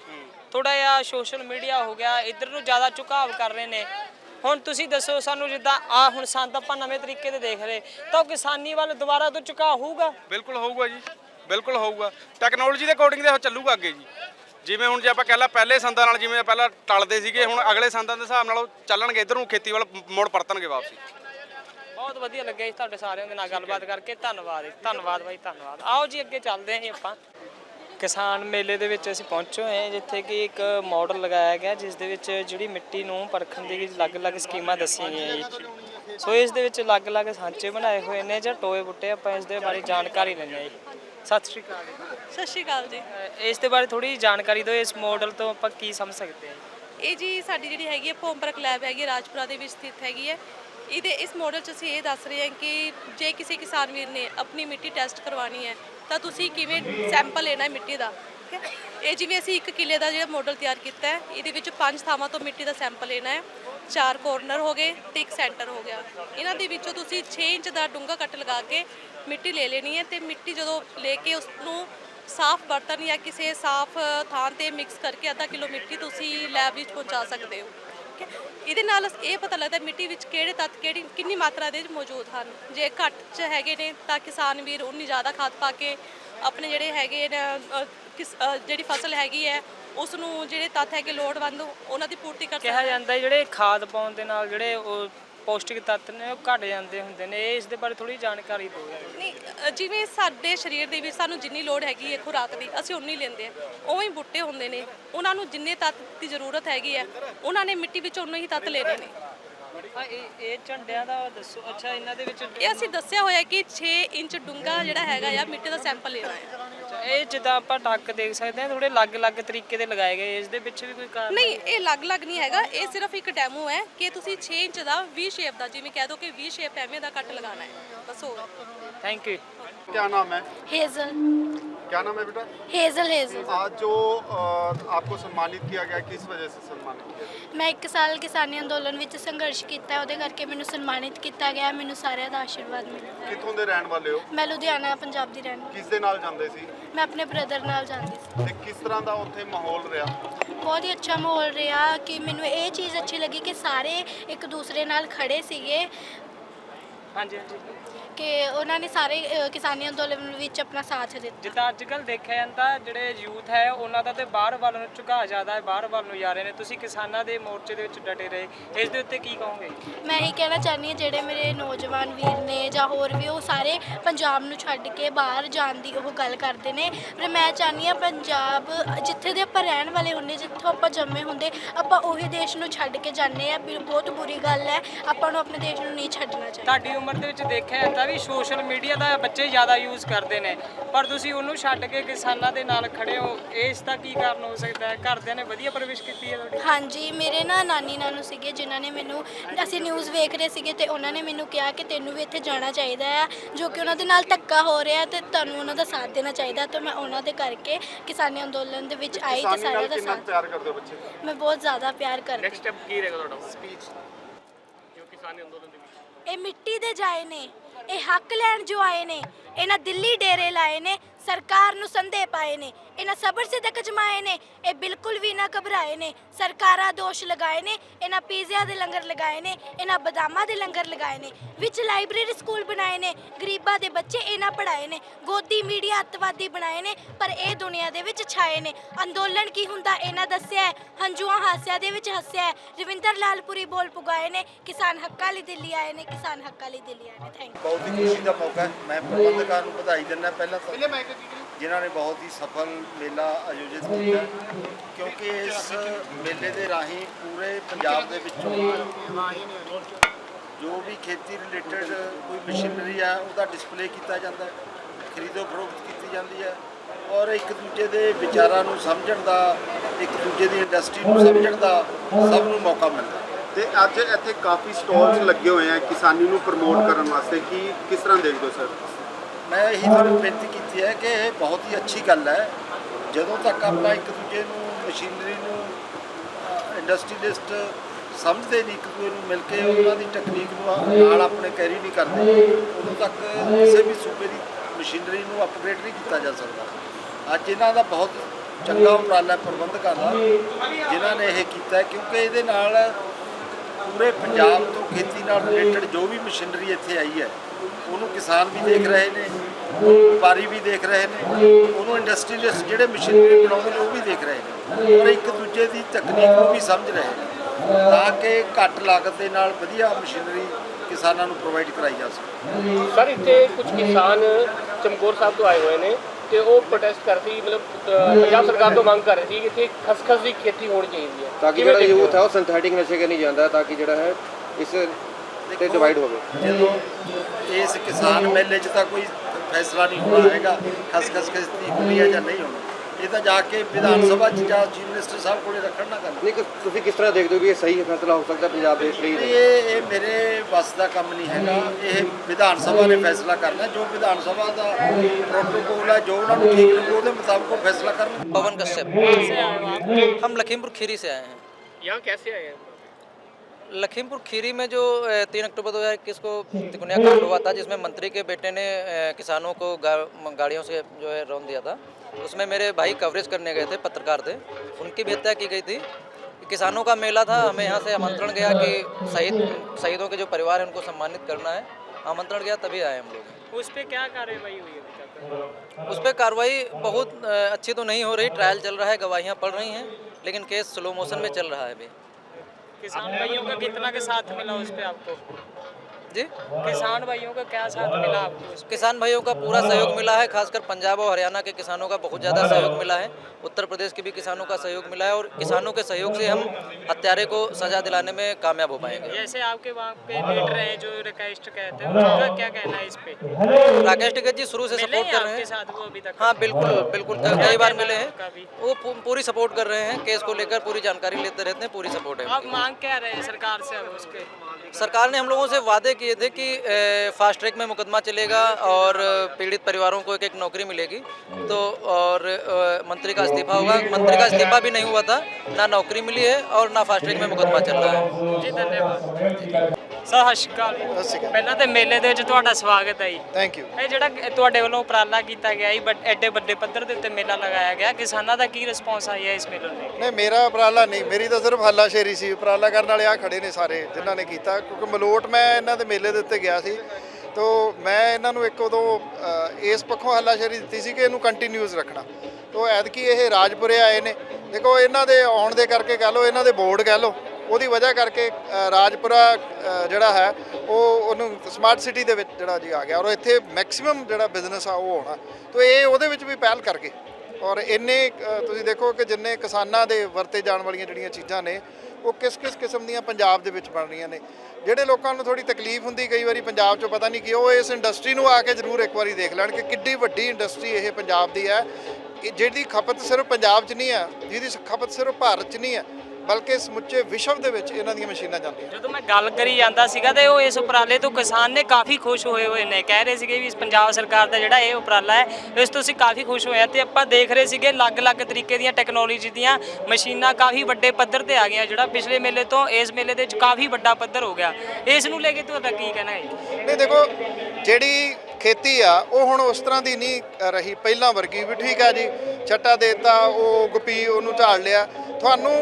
ਥੋੜਾ ਜਿਹਾ ਸੋਸ਼ਲ ਮੀਡੀਆ ਹੋ ਗਿਆ ਇੱਧਰ ਨੂੰ ਜ਼ਿਆਦਾ ਝੁਕਾਅ ਕਰ ਰਹੇ ਨੇ। ਹੁਣ ਤੁਸੀਂ ਦੱਸੋ ਸਾਨੂੰ ਜਿੱਦਾਂ ਆ ਹੁਣ ਸੰਦ ਆਪਾਂ ਨਵੇਂ ਤਰੀਕੇ ਦੇ ਦੇਖ ਰਹੇ ਤਾਂ ਉਹ ਕਿਸਾਨੀ ਵੱਲ ਦੁਬਾਰਾ ਤੋਂ ਝੁਕਾਅ ਹੋਊਗਾ? ਬਿਲਕੁਲ ਹੋਊਗਾ ਜੀ ਬਿਲਕੁਲ ਹੋਊਗਾ। ਟੈਕਨੋਲੋਜੀ ਦੇ ਅਕੋਰਡਿੰਗ ਦੇ ਉਹ ਚੱਲੂਗਾ ਅੱਗੇ ਜੀ। ਜਿਵੇਂ ਹੁਣ ਜੇ ਆਪਾਂ ਕਹਿ ਲਾ ਪਹਿਲੇ ਸੰਦਾਂ ਨਾਲ ਜਿਵੇਂ ਪਹਿਲਾਂ ਟਲਦੇ ਸੀਗੇ ਹੁਣ ਅਗਲੇ ਸੰਦਾਂ ਦੇ ਹਿਸਾਬ ਨਾਲ ਉਹ ਚੱਲਣਗੇ ਇਧਰ ਨੂੰ ਖੇਤੀ ਵੱਲ ਮੋੜ ਪਰਤਣਗੇ ਵਾਪਸੀ। ਬਹੁਤ ਵਧੀਆ ਲੱਗਿਆ ਜੀ ਤੁਹਾਡੇ ਸਾਰਿਆਂ ਦੇ ਨਾਲ ਗੱਲਬਾਤ ਕਰਕੇ। ਧੰਨਵਾਦ ਜੀ ਧੰਨਵਾਦ ਬਾਈ ਧੰਨਵਾਦ। ਆਓ ਜੀ ਅੱਗੇ ਚੱਲਦੇ ਹਾਂ ਜੀ ਆਪਾਂ। ਕਿਸਾਨ ਮੇਲੇ ਦੇ ਵਿੱਚ ਅਸੀਂ ਪਹੁੰਚੇ ਹੋਏ ਹਾਂ ਜਿੱਥੇ ਕਿ ਇੱਕ ਮਾਡਲ ਲਗਾਇਆ ਗਿਆ ਜਿਸ ਦੇ ਵਿੱਚ ਜਿਹੜੀ ਮਿੱਟੀ ਨੂੰ ਪਰਖਣ ਦੀ ਅਲੱਗ-ਅਲੱਗ ਸਕੀਮਾਂ ਦੱਸੀਆਂ ਗਈਆਂ ਜੀ। ਸੋ ਇਸ ਦੇ ਵਿੱਚ ਅਲੱਗ-ਅਲੱਗ ਸਾਂਚੇ ਬਣਾਏ ਹੋਏ ਨੇ ਜਾਂ ਟੋਏ ਬੁੱਟੇ ਆਪਾਂ ਇਸ ਦੇ ਬਾਰੇ ਜਾਣਕਾਰੀ ਲੈਂਦੇ ਹਾਂ ਜੀ। ਸਤਿ ਸ਼੍ਰੀ ਅਕਾਲ ਸਤਿ ਸ਼੍ਰੀ ਅਕਾਲ ਜੀ। ਇਸ ਦੇ ਬਾਰੇ ਥੋੜੀ ਜਾਣਕਾਰੀ ਦਿਓ ਇਸ ਮਾਡਲ ਤੋਂ ਆਪਾਂ ਕੀ ਸਮਝ ਸਕਦੇ ਹਾਂ? ਇਹ ਜੀ ਸਾਡੀ ਜਿਹੜੀ ਹੈਗੀ ਹੈ ਭੋਮਪਰਕ ਲੈਬ ਹੈਗੀ ਰਾਜਪੁਰਾ ਦੇ ਵਿੱਚ ਸਥਿਤ ਹੈਗੀ ਹੈ। ਇਹਦੇ ਇਸ ਮਾਡਲ 'ਚ ਅਸੀਂ ਇਹ ਦੱਸ ਰਹੇ ਹਾਂ ਕਿ ਜੇ ਕਿਸੇ ਕਿਸਾਨ ਵੀਰ ਨੇ ਆਪਣੀ ਮਿੱਟੀ ਟੈਸਟ ਕਰਵਾਉਣੀ ਹੈ ਤਾਂ ਤੁਸੀਂ ਕਿਵੇਂ ਸੈਂਪਲ ਲੈਣਾ ਹੈ ਮਿੱਟੀ ਦਾ? ਠੀਕ ਹੈ ਇਹ ਜਿਵੇਂ ਅਸੀਂ ਇੱਕ ਕਿਲੇ ਦਾ ਜਿਹੜਾ ਮਾਡਲ ਤਿਆਰ ਕੀਤਾ ਹੈ, ਇਹਦੇ ਵਿੱਚ ਪੰਜ ਥਾਵਾਂ ਤੋਂ ਮਿੱਟੀ ਦਾ ਸੈਂਪਲ ਲੈਣਾ ਹੈ। ਚਾਰ ਕੋਰਨਰ ਹੋ ਗਏ ਤੇ ਇੱਕ ਸੈਂਟਰ ਹੋ ਗਿਆ। ਇਹਨਾਂ ਦੇ ਵਿੱਚੋਂ ਤੁਸੀਂ 6 ਇੰਚ ਦਾ ਡੂੰਘਾ ਕੱਟ ਲਗਾ ਕੇ ਮਿੱਟੀ ਲੈ ਲੈਣੀ ਹੈ ਤੇ ਮਿੱਟੀ ਜਦੋਂ ਲੈ ਕੇ ਉਸ ਨੂੰ ਸਾਫ਼ ਬਰਤਨ ਜਾਂ ਕਿਸੇ ਸਾਫ਼ ਥਾਂ ਤੇ ਮਿਕਸ ਕਰਕੇ ਅੱਧਾ ਕਿਲੋ ਮਿੱਟੀ ਤੁਸੀਂ ਲੈਬ ਵਿੱਚ ਪਹੁੰਚਾ ਸਕਦੇ ਹੋ ਠੀਕ ਹੈ। ਇਹਦੇ ਨਾਲ ਇਹ ਪਤਾ ਲੱਗਦਾ ਮਿੱਟੀ ਵਿੱਚ ਕਿਹੜੇ ਤੱਤ ਕਿਹੜੀ ਕਿੰਨੀ ਮਾਤਰਾ ਦੇ ਵਿੱਚ ਮੌਜੂਦ ਹਨ। ਜੇ ਘੱਟ ਚ ਹੈਗੇ ਨੇ ਤਾਂ ਕਿਸਾਨ ਵੀਰ ਉਨੀ ਜ਼ਿਆਦਾ ਖਾਦ ਪਾ ਕੇ ਆਪਣੇ ਜਿਹੜੇ ਹੈਗੇ ਨੇ ਅ, ਕਿਸ ਅ, ਜਿਹੜੀ ਫਸਲ ਹੈਗੀ ਹੈ ਉਸ ਨੂੰ ਜਿਹੜੇ ਤੱਤ ਹੈਗੇ ਲੋੜਵੰਦ ਉਹਨਾਂ ਦੀ ਪੂਰਤੀ ਕਰ ਕਿਹਾ ਸਕਦਾ ਜਾਂਦਾ ਹੈ ਜਿਹੜੇ ਖਾਦ ਪਾਉਣ ਦੇ ਨਾਲ ਜਿਹੜੇ ਉਹ ਪੌਸ਼ਟਿਕ ਤੱਤ ਨੇ ਉਹ ਘਟ ਜਾਂਦੇ ਹੁੰਦੇ ਨੇ। ਇਹ ਇਸ ਦੇ ਬਾਰੇ ਥੋੜੀ ਜਾਣਕਾਰੀ ਦਿਓ। ਯਾਰ ਨਹੀਂ ਅ, ਜਿਵੇਂ ਸਾਡੇ ਸਰੀਰ ਦੇ ਵਿੱਚ ਸਾਨੂੰ ਜਿੰਨੀ ਲੋੜ ਹੈਗੀ ਹੈ ਖੁਰਾਕ ਦੀ ਅਸੀਂ ਉਨੀ ਲੈਂਦੇ ਆ ਉਵੇਂ ਹੀ ਬੁੱਟੇ ਹੁੰਦੇ ਨੇ। ਉਹਨਾਂ ਨੂੰ ਜਿੰਨੇ ਤੱਤ ਦੀ ਜ਼ਰੂਰਤ ਹੈਗੀ ਹੈ ਉਹਨਾਂ ਨੇ ਮਿੱਟੀ ਵਿੱਚ ਉਨੇ ਹੀ ਤੱਤ ਲੈਣੇ ਨੇ। ਆ ਇਹ ਇਹ ਝੰਡਿਆਂ ਦਾ ਦੱਸੋ। ਅੱਛਾ ਇਹਨਾਂ ਦੇ ਵਿੱਚ ਇਹ ਅਸੀਂ ਦੱਸਿਆ ਹੋਇਆ ਕਿ 6 ਇੰਚ ਡੂੰਘਾ ਜਿਹੜਾ ਹੈਗਾ ਆ ਮਿੱਟੀ ਦਾ ਸੈਂਪਲ ਲੈਣਾ ਹੈ ਅੱਛਾ, ਇਹ ਜਿੱਦਾਂ ਆਪਾਂ ਟੱਕ ਦੇਖ ਸਕਦੇ ਹਾਂ ਥੋੜੇ ਅਲੱਗ-ਅਲੱਗ ਤਰੀਕੇ ਦੇ ਲਗਾਏ ਗਏ ਇਸ ਦੇ ਪਿੱਛੇ ਵੀ ਕੋਈ ਕਾਰਨ ਨਹੀਂ ਇਹ ਅਲੱਗ-ਅਲੱਗ ਨਹੀਂ ਹੈਗਾ ਇਹ ਸਿਰਫ ਇੱਕ ਡੈਮੋ ਹੈ ਕਿ ਤੁਸੀਂ 6 ਇੰਚ ਦਾ V ਸ਼ੇਪ ਦਾ ਜਿਵੇਂ ਕਹਿ ਦੋ ਕਿ V ਸ਼ੇਪ ਐਵੇਂ ਦਾ ਕੱਟ ਲਗਾਉਣਾ ਹੈ। ਬਸ ਹੋਰ ਥੈਂਕ ਯੂ क्या नाम है ਹੇਜ਼ਲ क्या नाम है बेटा ਹੇਜ਼ਲ ਹੇਜ਼ਲ आज जो अ, आपको सम्मानित किया गया किस वजह से सम्मानित किया गया ਮੈਂ ਇੱਕ ਸਾਲ ਕਿਸਾਨੀ ਅੰਦੋਲਨ ਵਿੱਚ ਸੰਘਰਸ਼ ਕੀਤਾ ਹੈ, ਉਹਦੇ ਕਰਕੇ ਮੈਨੂੰ ਸਨਮਾਨਿਤ ਕੀਤਾ ਗਿਆ ਮੈਨੂੰ ਸਾਰਿਆਂ ਦਾ ਆਸ਼ੀਰਵਾਦ ਮਿਲਿਆ ਹੈ। ਕਿੱਥੋਂ ਦੇ ਰਹਿਣ ਵਾਲੇ ਹੋ ਮੈਂ ਲੁਧਿਆਣਾ ਪੰਜਾਬ ਦੀ ਰਹਿਣ ਵਾਲੀ। ਕਿਸ ਦੇ ਨਾਲ ਜਾਂਦੇ ਸੀ ਮੈਂ ਆਪਣੇ ਬ੍ਰਦਰ ਨਾਲ ਜਾਂਦੀ ਸੀ ਤੇ ਕਿਸ ਤਰ੍ਹਾਂ ਦਾ ਉੱਥੇ ਮਾਹੌਲ ਰਿਹਾ ਬਹੁਤ ਹੀ ਅੱਛਾ ਮਾਹੌਲ ਰਿਹਾ ਕਿ ਮੈਨੂੰ ਇਹ ਚੀਜ਼ ਅੱਛੀ ਲੱਗੀ ਕਿ ਸਾਰੇ ਇੱਕ ਦੂਸਰੇ ਨਾਲ ਖੜੇ ਸੀਗੇ ਹਾਂਜੀ ਹਾਂਜੀ ਕਿ ਉਹਨਾਂ ਨੇ ਸਾਰੇ ਅ, ਕਿਸਾਨੀ ਅੰਦੋਲਨ ਵਿੱਚ ਆਪਣਾ ਸਾਥ ਦਿੱਤਾ। ਜਿੱਦਾਂ ਅੱਜ ਕੱਲ ਦੇਖਿਆ ਜਾਂਦਾ ਜਿਹੜੇ ਯੂਥ ਹੈ ਉਹਨਾਂ ਦਾ ਤੇ ਬਾਹਰ ਵੱਲ ਨੂੰ ਝੁਕਾਅ ਜ਼ਿਆਦਾ ਹੈ ਬਾਹਰ ਵੱਲ ਨੂੰ ਜਾ ਰਹੇ ਨੇ। ਤੁਸੀਂ ਕਿਸਾਨਾਂ ਦੇ ਮੋਰਚੇ ਦੇ ਵਿੱਚ ਡਟੇ ਰਹੇ ਇਸ ਦੇ ਉੱਤੇ ਕੀ ਕਹੋਗੇ? ਮੈਂ ਇਹ ਕਹਿਣਾ ਚਾਹੁੰਦੀ ਹਾਂ ਜਿਹੜੇ ਮੇਰੇ ਨੌਜਵਾਨ ਵੀਰ ਨੇ ਜਾਂ ਹੋਰ ਵੀ ਉਹ ਸਾਰੇ ਪੰਜਾਬ ਨੂੰ ਛੱਡ ਕੇ ਬਾਹਰ ਜਾਣ ਦੀ ਉਹ ਗੱਲ ਕਰਦੇ ਨੇ। ਪਰ ਮੈਂ ਚਾਹੁੰਦੀ ਹਾਂ ਪੰਜਾਬ ਜਿੱਥੇ ਦੇ ਆਪਾਂ ਰਹਿਣ ਵਾਲੇ ਹੁੰਦੇ ਜਿੱਥੋਂ ਆਪਾਂ ਜੰਮੇ ਹੁੰਦੇ ਆਪਾਂ ਉਹੀ ਦੇਸ਼ ਨੂੰ ਛੱਡ ਕੇ ਜਾਂਦੇ ਆ ਵੀ ਬਹੁਤ ਬੁਰੀ ਗੱਲ ਹੈ ਆਪਾਂ ਨੂੰ ਆਪਣੇ ਦੇਸ਼ ਨੂੰ ਨਹੀਂ ਛੱਡਣਾ ਚਾਹੀਦਾ। ਤੁਹਾਡੀ ਉਮਰ ਦੇ ਵਿੱਚ ਦੇਖਿਆ ਜਾਂਦਾ ਵੀ ਸੋਸ਼ਲ ਮੀਡੀਆ ਦਾ ਬੱਚੇ ਜ਼ਿਆਦਾ ਯੂਜ਼ ਕਰਦੇ ਨੇ। ਪਰ ਤੁਸੀਂ ਉਹਨੂੰ ਛੱਡ ਕੇ ਕਿਸਾਨਾਂ ਦੇ ਨਾਲ ਖੜੇ ਹੋ ਇਸ ਦਾ ਕੀ ਕਾਰਨ ਹੋ ਸਕਦਾ ਹੈ? ਘਰਦਿਆਂ ਨੇ ਵਧੀਆ ਪਰਵਿਸ਼ ਕੀਤੀ ਹੈ ਤੁਹਾਡੀ? ਹਾਂਜੀ ਮੇਰੇ ਨਾ ਨਾਨੀ ਨਾਨੂ ਸੀਗੇ ਜਿਨ੍ਹਾਂ ਨੇ ਮੈਨੂੰ ਅਸੀਂ ਨਿਊਜ਼ ਵੇਖ ਰਹੇ ਸੀਗੇ ਤੇ ਉਹਨਾਂ ਨੇ ਮੈਨੂੰ ਕਿਹਾ ਕਿ ਤੈਨੂੰ ਵੀ ਇੱਥੇ ਜਾਣਾ ਚਾਹੀਦਾ ਆ ਜੋ ਕਿ ਉਹਨਾਂ ਦੇ ਨਾਲ ਧੱਕਾ ਹੋ ਰਿਹਾ ਤੇ ਤੁਹਾਨੂੰ ਉਹਨਾਂ ਦਾ ਸਾਥ ਦੇਣਾ ਚਾਹੀਦਾ ਤੇ ਮੈਂ ਉਹਨਾਂ ਦੇ ਕਰਕੇ ਕਿਸਾਨੀ ਅੰਦੋਲਨ ਦੇ ਵਿੱਚ ਆਈ ਤੇ ਸਾਰਿਆਂ ਦਾ ਕਿੰਨਾ ਸਾਥ ਪਿਆਰ ਕਰਦੇ ਹੋ ਬੱਚੇ? ਮੈਂ ਬਹੁਤ ਜ਼ਿਆਦਾ ਪਿਆਰ ਕਰਦੀ ਨੈਕਸਟ ਸਟੈਪ ਕੀ ਰਹੇਗਾ ਤੁਹਾਡਾ? ਸਪੀਚ ਜੋ ਕਿਸਾਨੀ ਅੰਦੋਲਨ ਦੇ ਵਿੱਚ। ਇਹ ਮਿੱਟੀ ਦੇ ਜਾਏ ਨੇ। ਇਹ ਹੱਕ ਲੈਣ ਜੋ ਆਏ ਨੇ ਇਹਨਾਂ ਦਿੱਲੀ ਡੇਰੇ ਲਾਏ ਨੇ ਸਰਕਾਰ ਨੂੰ ਸੰਦੇ ਪਾਏ ਨੇ ਇਹਨਾਂ ਸਬਰ ਸਿਦਕ ਜਮਾਏ ਨੇ ਇਹ ਬਿਲਕੁਲ ਵੀ ਨਾ ਘਬਰਾਏ ਨੇ ਸਰਕਾਰਾਂ ਦੋਸ਼ ਲਗਾਏ ਨੇ ਇਹਨਾਂ ਪੀਜ਼ਿਆਂ ਦੇ ਲੰਗਰ ਲਗਾਏ ਨੇ ਇਹਨਾਂ ਬਦਾਮਾਂ ਦੇ ਲੰਗਰ ਲਗਾਏ ਨੇ ਵਿੱਚ ਲਾਇਬ੍ਰੇਰੀ ਸਕੂਲ ਬਣਾਏ ਨੇ ਗਰੀਬਾਂ ਦੇ ਬੱਚੇ ਇਹਨਾਂ ਪੜਾਏ ਨੇ ਗੋਦੀ ਮੀਡੀਆ ਅੱਤਵਾਦੀ ਬਣਾਏ ਨੇ ਪਰ ਇਹ ਦੁਨੀਆ ਦੇ ਵਿੱਚ ਛਾਏ ਨੇ ਅੰਦੋਲਨ ਕੀ ਹੁੰਦਾ ਇਹਨਾਂ ਦੱਸਿਆ ਹੈ, ਹੰਝੂਆਂ ਹਾਸਿਆਂ ਦੇ ਵਿੱਚ ਹੱਸਿਆ ਹੈ। ਰਵਿੰਦਰ ਲਾਲਪੁਰੀ ਬੋਲ ਪੁਗਾਏ ਨੇ ਕਿਸਾਨ ਹੱਕਾਂ ਲਈ ਦਿੱਲੀ ਆਏ ਨੇ ਕਿਸਾਨ ਹੱਕਾਂ ਲਈ ਦਿੱਲੀ ਆਏ ਨੇ ਥੈਂਕ ਯੂ ਬਹੁਤ ਹੀ ਖੁਸ਼ੀ ਦਾ ਮੌਕਾ ਹੈ ਮੈਂ ਪ੍ਰਬੰਧਕਾਂ ਨੂੰ ਵਧਾਈ ਦਿੰਦਾ ਪਹਿਲਾਂ ਤਾਂ ਜਿਨ੍ਹਾਂ ਨੇ ਬਹੁਤ ਹੀ ਸਫਲ ਮੇਲਾ ਆਯੋਜਿਤ ਕੀਤਾ। ਕਿਉਂਕਿ ਇਸ ਮੇਲੇ ਦੇ ਰਾਹੀਂ ਪੂਰੇ ਪੰਜਾਬ ਦੇ ਵਿੱਚੋਂ ਜੋ ਵੀ ਖੇਤੀ ਰਿਲੇਟਡ ਕੋਈ ਮਸ਼ੀਨਰੀ ਆ ਉਹਦਾ ਡਿਸਪਲੇ ਕੀਤਾ ਜਾਂਦਾ ਹੈ। ਖਰੀਦੋ ਫਰੋਖਤ ਕੀਤੀ ਜਾਂਦੀ ਹੈ। ਔਰ ਇੱਕ ਦੂਜੇ ਦੇ ਵਿਚਾਰਾਂ ਨੂੰ ਸਮਝਣ ਦਾ ਇੱਕ ਦੂਜੇ ਦੀ ਇੰਡਸਟਰੀ ਨੂੰ ਸਮਝਣ ਦਾ ਸਭ ਨੂੰ ਮੌਕਾ ਮਿਲਦਾ ਤੇ ਅੱਜ ਇੱਥੇ ਕਾਫੀ ਸਟਾਲਸ ਲੱਗੇ ਹੋਏ ਆ ਕਿਸਾਨੀ ਨੂੰ ਪ੍ਰਮੋਟ ਕਰਨ ਵਾਸਤੇ। ਕੀ ਕਿਸ ਤਰ੍ਹਾਂ ਦੇਖਦੇ ਹੋ ਸਰ ਮੈਂ ਇਹੀ ਤੁਹਾਨੂੰ ਬੇਨਤੀ ਕੀਤੀ ਹੈ ਕਿ ਇਹ ਬਹੁਤ ਹੀ ਅੱਛੀ ਗੱਲ ਹੈ। ਜਦੋਂ ਤੱਕ ਆਪਾਂ ਇੱਕ ਦੂਜੇ ਨੂੰ ਮਸ਼ੀਨਰੀ ਨੂੰ ਇੰਡਸਟਰੀਲਿਸਟ ਸਮਝਦੇ ਨਹੀਂ ਇੱਕ ਦੂਜੇ ਨੂੰ ਮਿਲ ਕੇ, ਉਹਨਾਂ ਦੀ ਟੈਕਨੀਕ ਨੂੰ ਨਾਲ ਆਪਣੇ ਕੈਰੀ ਨਹੀਂ ਕਰਦੇ, ਉਦੋਂ ਤੱਕ ਕਿਸੇ ਵੀ ਸੂਬੇ ਦੀ ਮਸ਼ੀਨਰੀ ਨੂੰ ਅਪਗ੍ਰੇਡ ਨਹੀਂ ਕੀਤਾ ਜਾ ਸਕਦਾ। ਅੱਜ ਇਹਨਾਂ ਦਾ ਬਹੁਤ ਚੰਗਾ ਉਪਰਾਲਾ ਹੈ ਪ੍ਰਬੰਧਕਾਂ ਦਾ, ਜਿਨ੍ਹਾਂ ਨੇ ਇਹ ਕੀਤਾ ਕਿਉਂਕਿ ਇਹਦੇ ਨਾਲ ਪੂਰੇ ਪੰਜਾਬ ਤੋਂ ਖੇਤੀ ਨਾਲ ਰਿਲੇਟਡ ਜੋ ਵੀ ਮਸ਼ੀਨਰੀ ਇੱਥੇ ਆਈ ਹੈ ਉਹਨੂੰ ਕਿਸਾਨ ਵੀ ਦੇਖ ਰਹੇ ਨੇ ਵਪਾਰੀ ਵੀ ਦੇਖ ਰਹੇ ਨੇ ਉਹਨੂੰ ਇੰਡਸਟਰੀਅਲਿਸਟ ਜਿਹੜੇ ਮਸ਼ੀਨਰੀ ਬਣਾਉਂਦੇ ਨੇ ਉਹ ਵੀ ਦੇਖ ਰਹੇ ਨੇ। ਔਰ ਇੱਕ ਦੂਜੇ ਦੀ ਤਕਨੀਕ ਨੂੰ ਵੀ ਸਮਝ ਰਹੇ ਨੇ ਤਾਂ ਕਿ ਘੱਟ ਲਾਗਤ ਦੇ ਨਾਲ ਵਧੀਆ ਮਸ਼ੀਨਰੀ ਕਿਸਾਨਾਂ ਨੂੰ ਪ੍ਰੋਵਾਈਡ ਕਰਾਈ ਜਾ ਸਕੇ। ਸਰ ਇੱਥੇ ਕੁਝ ਕਿਸਾਨ ਚਮਕੌਰ ਸਾਹਿਬ ਤੋਂ ਆਏ ਹੋਏ ਨੇ ਤੇ ਉਹ ਪ੍ਰੋਟੈਸਟ ਕਰਦੀ ਮਤਲਬ ਪੰਜਾਬ ਸਰਕਾਰ ਤੋਂ ਮੰਗ ਕਰ ਰਹੇ ਸੀ ਕਿ ਇੱਥੇ ਖਸਖਸ ਦੀ ਖੇਤੀ ਹੋਣੀ ਚਾਹੀਦੀ ਹੈ। ਤਾਂ ਕਿ ਜਿਹੜਾ? ਯੂਥ ਹੈ? ਉਹ ਸਿੰਥੈਟਿਕ ਨਸ਼ੇ ਕਰਨੀ ਜਾਂਦਾ ਤਾਂ ਕਿ ਜਿਹੜਾ ਹੈ ਇਸ ਤੇ ਡਿਵਾਈਡ ਹੋਵੇ ਜਦੋਂ ਇਸ ਕਿਸਾਨ ਮੇਲੇ 'ਚ ਤਾਂ ਕੋਈ ਫੈਸਲਾ ਨਹੀਂ ਹੋਣਾ ਹੈਗਾ ਖਸਖਸ ਖਸਤੀ ਹੋਣੀ ਹੈ ਜਾਂ ਨਹੀਂ ਹੋਣੀ ਇਹ ਤਾਂ ਜਾ ਕੇ ਵਿਧਾਨ ਸਭਾ 'ਚ ਜਾਂ ਚੀਫ ਮਿਨਿਸਟਰ ਸਾਹਿਬ ਕੋਲੇ ਰੱਖਣ ਨਾ ਗੱਲ ਨਹੀਂ ਤੁਸੀਂ ਕਿਸ ਤਰ੍ਹਾਂ ਦੇਖਦੇ ਹੋ ਵੀ ਇਹ ਸਹੀ ਫੈਸਲਾ ਹੋ ਸਕਦਾ ਪੰਜਾਬ ਦੇ ਲਈ ਇਹ ਇਹ ਮੇਰੇ ਵੱਸ ਦਾ ਕੰਮ ਨਹੀਂ ਹੈਗਾ ਇਹ ਵਿਧਾਨ ਸਭਾ ਨੇ ਫੈਸਲਾ ਕਰਨਾ ਜੋ ਵਿਧਾਨ ਸਭਾ ਦਾ ਪ੍ਰੋਟੋਕੋਲ ਹੈ ਜੋ ਉਹਨਾਂ ਨੂੰ ਠੀਕ ਲੱਗੂ ਉਹਦੇ ਮੁਤਾਬਕ ਉਹ ਫੈਸਲਾ ਕਰਨ पवन कश्यप हम लखीमपुर खीरी से आए हैं यहाँ कैसे आए हैं लखीमपुर खीरी में जो तीन अक्टूबर 2021 को तिकोनिया कांड हुआ था जिसमें मंत्री के बेटे ने किसानों को गा, गाड़ियों से जो है रौन दिया था उसमें मेरे भाई कवरेज करने गए थे पत्रकार थे। उनकी भी हत्या की गई थी। किसानों का मेला था हमें यहाँ से आमंत्रण गया कि शहीद शहीदों के जो परिवार हैं उनको सम्मानित करना है। आमंत्रण गया तभी आए हम लोग। उस पर क्या कार्रवाई हुई उस पर कार्रवाई बहुत अच्छी तो नहीं हो रही ट्रायल चल रहा है गवाहियाँ पड़ रही हैं लेकिन केस स्लो मोशन में चल रहा है अभी। किसान भाइयों का कितना के साथ मिला उस पे आपको जी। किसान भाइयों का क्या साथ मिला आपको किसान भाइयों का पूरा सहयोग मिला है खासकर पंजाब और हरियाणा के किसानों का बहुत ज़्यादा सहयोग मिला है। उत्तर प्रदेश के भी किसानों का सहयोग मिला है और किसानों के सहयोग से हम हत्यारे को सजा दिलाने में कामयाब हो पाएँगे। जैसे आपके वहाँ। पे लीडर हैं जो रिक्वेस्ट कहते हैं उनका क्या कहना है इस पे? राकेश टिकैत जी शुरू से सपोर्ट कर रहे हैं। हाँ बिल्कुल बिल्कुल कई बार मिले हैं। वो पूरी सपोर्ट कर रहे हैं केस को लेकर पूरी जानकारी लेते रहते हैं पूरी सपोर्ट है आप मांग क्या रहे हैं सरकार से अब उसके? सरकार ने हम लोगों से वादे किए थे कि फास्ट ट्रैक में मुकदमा चलेगा और पीड़ित परिवारों को एक एक नौकरी मिलेगी। तो और मंत्री का इस्तीफा होगा। मंत्री का इस्तीफा भी नहीं हुआ था। ना नौकरी मिली है और ना फास्ट ट्रैक में मुकदमा चल रहा है। ਜੀ ਧੰਨਵਾਦ ਸਰ ਸਤਿ ਸ਼੍ਰੀ ਅਕਾਲ। ਪਹਿਲਾਂ ਤੇ ਮੇਲੇ ਦੇ ਵਿੱਚ ਤੁਹਾਡਾ ਸਵਾਗਤ ਹੈ ਜੀ। ਥੈਂਕ ਯੂ ਇਹ ਜਿਹੜਾ ਤੁਹਾਡੇ ਵੱਲੋਂ ਉਪਰਾਲਾ ਕੀਤਾ ਗਿਆ ਜੀ ਬਟ ਐਡੇ ਵੱਡੇ ਪੱਧਰ ਦੇ ਉੱਤੇ ਮੇਲਾ ਲਗਾਇਆ ਗਿਆ। ਕਿਸਾਨਾਂ ਦਾ ਕੀ ਰਿਸਪੌਂਸ ਆਇਆ ਇਸ ਮੇਲੇ ਨੂੰ ਨਹੀਂ ਮੇਰਾ ਉਪਰਾਲਾ ਨਹੀਂ। ਮੇਰੀ ਤਾਂ ਸਿਰਫ ਹੱਲਾਸ਼ੇਰੀ ਸੀ। ਉਪਰਾਲਾ ਕਰਨ ਵਾਲੇ ਆ ਖੜੇ ਨੇ ਸਾਰੇ ਜਿਨ੍ਹਾਂ ਨੇ ਕੀਤਾ। ਕਿਉਂਕਿ ਮਲੋਟ ਮੈਂ ਇਹਨਾਂ ਦੇ ਮੇਲੇ ਦੇ ਉੱਤੇ ਗਿਆ ਸੀ। ਤੋ ਮੈਂ ਇਹਨਾਂ ਨੂੰ ਇੱਕ ਉਦੋਂ ਇਸ ਪੱਖੋਂ ਹੱਲਾਸ਼ੇਰੀ ਦਿੱਤੀ ਸੀ ਕਿ ਇਹਨੂੰ ਕੰਟੀਨਿਊਸ ਰੱਖਣਾ। ਤੋ ਐਤਕੀ ਇਹ ਰਾਜਪੁਰੇ ਆਏ ਨੇ। ਦੇਖੋ ਇਹਨਾਂ ਦੇ ਆਉਣ ਦੇ ਕਰਕੇ ਕਹ ਲਓ ਇਹਨਾਂ ਦੇ ਬੋਰਡ ਕਹਿ ਲਓ। ਉਹਦੀ ਵਜ੍ਹਾ ਕਰਕੇ ਰਾਜਪੁਰਾ ਜਿਹੜਾ ਹੈ, ਉਹ ਉਹਨੂੰ ਸਮਾਰਟ ਸਿਟੀ ਦੇ ਵਿੱਚ ਜਿਹੜਾ ਜੀ ਆ ਗਿਆ ਔਰ ਇੱਥੇ ਮੈਕਸਿਮਮ ਜਿਹੜਾ ਬਿਜ਼ਨਸ ਆ, ਉਹ ਹੋਣਾ। ਤੋ ਇਹ ਉਹਦੇ ਵਿੱਚ ਵੀ ਪਹਿਲ ਕਰਕੇ ਔਰ ਇੰਨੇ ਤੁਸੀਂ ਦੇਖੋ ਕਿ ਜਿੰਨੇ ਕਿਸਾਨਾਂ ਦੇ ਵਰਤੇ ਜਾਣ ਵਾਲੀਆਂ ਜਿਹੜੀਆਂ ਚੀਜ਼ਾਂ ਨੇ, ਉਹ ਕਿਸ ਕਿਸ ਕਿਸਮ ਦੀਆਂ ਪੰਜਾਬ ਦੇ ਵਿੱਚ ਬਣ ਰਹੀਆਂ ਨੇ। ਜਿਹੜੇ ਲੋਕਾਂ ਨੂੰ ਥੋੜੀ ਤਕਲੀਫ ਹੁੰਦੀ ਕਈ ਵਾਰੀ ਪੰਜਾਬ 'ਚੋਂ ਪਤਾ ਨਹੀਂ ਕਿ ਉਹ ਇਸ ਇੰਡਸਟਰੀ ਨੂੰ ਆ ਕੇ ਜ਼ਰੂਰ ਇੱਕ ਵਾਰੀ ਦੇਖ ਲੈਣ ਕਿ ਕਿੱਡੀ ਵੱਡੀ ਇੰਡਸਟਰੀ ਇਹ ਪੰਜਾਬ ਦੀ ਹੈ। ਇਹ ਜਿਹਦੀ ਖਪਤ ਸਿਰਫ ਪੰਜਾਬ 'ਚ ਨਹੀਂ ਹੈ, ਜਿਹਦੀ ਖਪਤ ਸਿਰਫ ਭਾਰਤ 'ਚ ਨਹੀਂ ਹੈ ਬਲਕਿ ਸਮੁੱਚੇ ਵਿਸ਼ਵ ਦੇ ਵਿੱਚ ਇਹਨਾਂ ਦੀਆਂ ਮਸ਼ੀਨਾਂ ਜਾਂਦੀਆਂ ਜਦੋਂ ਮੈਂ ਗੱਲ ਕਰੀ ਜਾਂਦਾ ਸੀਗਾ ਤੇ ਉਹ ਇਸ ਉਪਰਾਲੇ ਤੋਂ ਕਿਸਾਨ ਨੇ ਕਾਫੀ ਖੁਸ਼ ਹੋਏ ਹੋਏ ਨੇ। ਕਹਿ ਰਹੇ ਸੀਗੇ ਵੀ ਇਸ ਪੰਜਾਬ ਸਰਕਾਰ ਦਾ ਜਿਹੜਾ ਇਹ ਉਪਰਾਲਾ ਹੈ ਇਸ ਤੋਂ ਅਸੀਂ ਕਾਫੀ ਖੁਸ਼ ਹੋਏ ਆ ਤੇ ਆਪਾਂ ਦੇਖ ਰਹੇ ਸੀਗੇ ਅਲੱਗ-ਅਲੱਗ ਤਰੀਕੇ ਦੀਆਂ ਟੈਕਨੋਲੋਜੀ ਦੀਆਂ ਮਸ਼ੀਨਾਂ ਕਾਫੀ ਵੱਡੇ ਪੱਧਰ ਤੇ ਆ ਗਈਆਂ ਜਿਹੜਾ ਪਿਛਲੇ ਮੇਲੇ ਤੋਂ ਇਸ ਮੇਲੇ ਦੇ ਵਿੱਚ ਕਾਫੀ ਵੱਡਾ ਪੱਧਰ ਹੋ ਗਿਆ। ਇਸ ਨੂੰ ਲੈ ਕੇ ਤੁਹਾਡਾ ਕੀ ਕਹਿਣਾ ਹੈ ਨਹੀਂ ਦੇਖੋ ਜਿਹੜੀ ਖੇਤੀ ਆ ਉਹ ਹੁਣ ਉਸ ਤਰ੍ਹਾਂ ਦੀ ਨਹੀਂ ਰਹੀ। ਪਹਿਲਾਂ ਵਰਗੀ ਵੀ ਠੀਕ ਆ ਜੀ ਛੱਟਾ ਦੇਤਾ ਉਹ ਗੁਪੀ ਉਹਨੂੰ ਝਾੜ ਲਿਆ। ਤੁਹਾਨੂੰ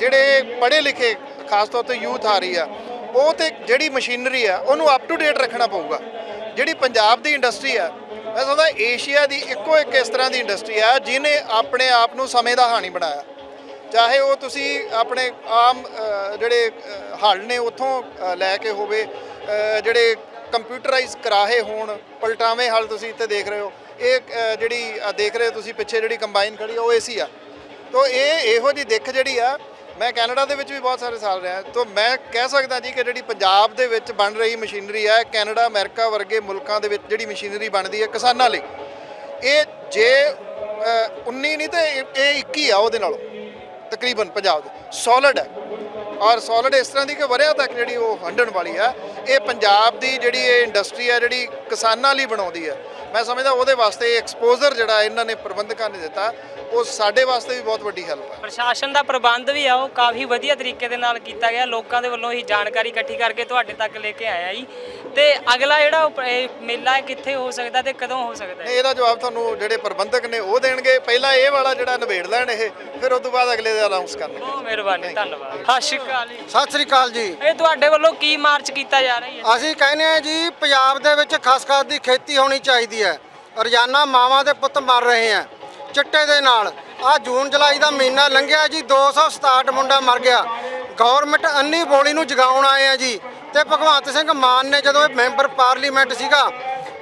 ਜਿਹੜੇ ਪੜ੍ਹੇ ਲਿਖੇ ਖਾਸ ਤੌਰ ਤੇ ਯੂਥ ਆ ਰਹੀ ਆ ਉਹ ਤੇ ਜਿਹੜੀ ਮਸ਼ੀਨਰੀ ਆ ਉਹਨੂੰ ਅਪ ਟੂ ਡੇਟ ਰੱਖਣਾ ਪਊਗਾ। ਜਿਹੜੀ ਪੰਜਾਬ ਦੀ ਇੰਡਸਟਰੀ ਆ ਮੈਂ ਸਮਝਦਾ ਏਸ਼ੀਆ ਦੀ ਇੱਕੋ ਇੱਕ ਇਸ ਤਰ੍ਹਾਂ ਦੀ ਇੰਡਸਟਰੀ ਆ ਜਿਹਨੇ ਆਪਣੇ ਆਪ ਨੂੰ ਸਮੇਂ ਦਾ ਹਾਣੀ ਬਣਾਇਆ। ਚਾਹੇ ਉਹ ਤੁਸੀਂ ਆਪਣੇ ਆਮ ਜਿਹੜੇ ਅ, ਹਲ ਨੇ ਉੱਥੋਂ ਲੈ ਕੇ ਹੋਵੇ ਜਿਹੜੇ ਕੰਪਿਊਟਰਾਈਜ਼ ਕਰਾਹੇ ਹੋਣ ਪਲਟਾਵੇਂ ਹਲ ਤੁਸੀਂ ਇੱਥੇ ਦੇਖ ਰਹੇ ਹੋ ਇਹ ਜਿਹੜੀ ਦੇਖ ਰਹੇ ਹੋ ਤੁਸੀਂ ਪਿੱਛੇ ਜਿਹੜੀ ਕੰਬਾਈਨ ਖੜੀ ਆ ਉਹ ਏਸੀ ਆ। ਤੋ ਇਹ ਇਹੋ ਜੀ ਦਿੱਖ ਜਿਹੜੀ ਆ ਮੈਂ ਕੈਨੇਡਾ ਦੇ ਵਿੱਚ ਵੀ ਬਹੁਤ ਸਾਰੇ ਸਾਲ ਰਿਹਾ। ਤਾਂ ਮੈਂ ਕਹਿ ਸਕਦਾ ਜੀ ਕਿ ਜਿਹੜੀ ਪੰਜਾਬ ਦੇ ਵਿੱਚ ਬਣ ਰਹੀ ਮਸ਼ੀਨਰੀ ਹੈ ਕੈਨੇਡਾ ਅਮਰੀਕਾ ਵਰਗੇ ਮੁਲਕਾਂ ਦੇ ਵਿੱਚ ਜਿਹੜੀ ਮਸ਼ੀਨਰੀ ਬਣਦੀ ਹੈ ਕਿਸਾਨਾਂ ਲਈ। ਇਹ ਜੇ ਅ, 19 ਨਹੀਂ ਤੇ ਇਹ ਇਹ 21 ਆ ਉਹਦੇ ਨਾਲੋਂ ਤਕਰੀਬਨ ਪੰਜਾਬ ਦੇ। ਸੋਲਿਡ ਹੈ ਔਰ ਸੋਲਿਡ ਇਸ ਤਰ੍ਹਾਂ ਦੀ ਕਿ ਵਰਿਆਂ ਤੱਕ ਜਿਹੜੀ ਉਹ ਹੰਡਣ ਵਾਲੀ ਆ। ਇਹ ਪੰਜਾਬ ਦੀ ਜਿਹੜੀ ਇਹ ਇੰਡਸਟਰੀ ਆ ਜਿਹੜੀ ਕਿਸਾਨਾਂ ਲਈ ਬਣਾਉਂਦੀ ਹੈ ਮੈਂ ਸਮਝਦਾ ਉਹਦੇ ਵਾਸਤੇ ਐਕਸਪੋਜ਼ਰ ਜਿਹੜਾ ਇਹਨਾਂ ਨੇ ਪ੍ਰਬੰਧਕਾਂ ਨੇ ਦਿੱਤਾ ਉਹ ਸਾਡੇ ਵਾਸਤੇ ਵੀ ਬਹੁਤ ਵੱਡੀ ਹੈਲਪ ਹੈ ਪ੍ਰਸ਼ਾਸਨ ਦਾ ਪ੍ਰਬੰਧ ਵੀ ਆ ਉਹ ਕਾਫੀ ਵਧੀਆ ਤਰੀਕੇ ਦੇ ਨਾਲ ਕੀਤਾ ਗਿਆ। ਲੋਕਾਂ ਦੇ ਵੱਲੋਂ ਹੀ ਜਾਣਕਾਰੀ ਇਕੱਠੀ ਕਰਕੇ ਤੁਹਾਡੇ ਤੱਕ ਲੈ ਕੇ ਆਇਆ ਜੀ। ਤੇ ਅਗਲਾ ਜਿਹੜਾ ਮੇਲਾ ਕਿੱਥੇ ਹੋ ਸਕਦਾ ਤੇ ਕਦੋਂ ਹੋ ਸਕਦਾ ਹੈ? ਇਹਦਾ ਜਵਾਬ ਤੁਹਾਨੂੰ ਜਿਹੜੇ ਪ੍ਰਬੰਧਕ ਨੇ ਉਹ ਦੇਣਗੇ। ਪਹਿਲਾਂ ਇਹ ਵਾਲਾ ਜਿਹੜਾ ਨਿਬੇੜ ਲੈਣ ਇਹ ਫਿਰ ਉਸ ਤੋਂ ਬਾਅਦ ਅਗਲੇ ਦਾ ਅਨਾਉਂਸ ਕਰਨਗੇ। ਬਹੁਤ ਮਿਹਰਬਾਨੀ ਧੰਨਵਾਦ। ਸਤਿ ਸ਼੍ਰੀ ਅਕਾਲ ਜੀ। ਸਤਿ ਸ੍ਰੀ ਅਕਾਲ ਜੀ। ਇਹ ਤੁਹਾਡੇ ਵੱਲੋਂ ਕੀ ਮਾਰਚ ਕੀਤਾ ਜਾ ਰਿਹਾ ਹੈ? ਅਸੀਂ ਕਹਿੰਦੇ ਆ ਜੀ ਪੰਜਾਬ ਦੇ ਵਿੱਚ ਖਸਖਸ ਦੀ ਖੇਤੀ ਹੋਣੀ ਚਾਹੀਦੀ ਹੈ। ਰੋਜ਼ਾਨਾ ਮਾਵਾਂ ਦੇ ਪੁੱਤ ਮਰ ਰਹੇ ਹੈ। ਚਿੱਟੇ ਦੇ ਨਾਲ ਆ ਜੂਨ ਜੁਲਾਈ ਦਾ ਮਹੀਨਾ ਲੰਘਿਆ ਜੀ 267 ਮੁੰਡਾ ਮਰ ਗਿਆ। ਗਵਰਨਮੈਂਟ ਅੰਨੀ ਬੋਲੀ ਨੂੰ ਜਗਾਉਣ ਆਏ ਆ ਜੀ। ਤੇ ਭਗਵੰਤ ਸਿੰਘ ਮਾਨ ਨੇ ਜਦੋਂ ਇਹ ਮੈਂਬਰ ਪਾਰਲੀਮੈਂਟ ਸੀਗਾ,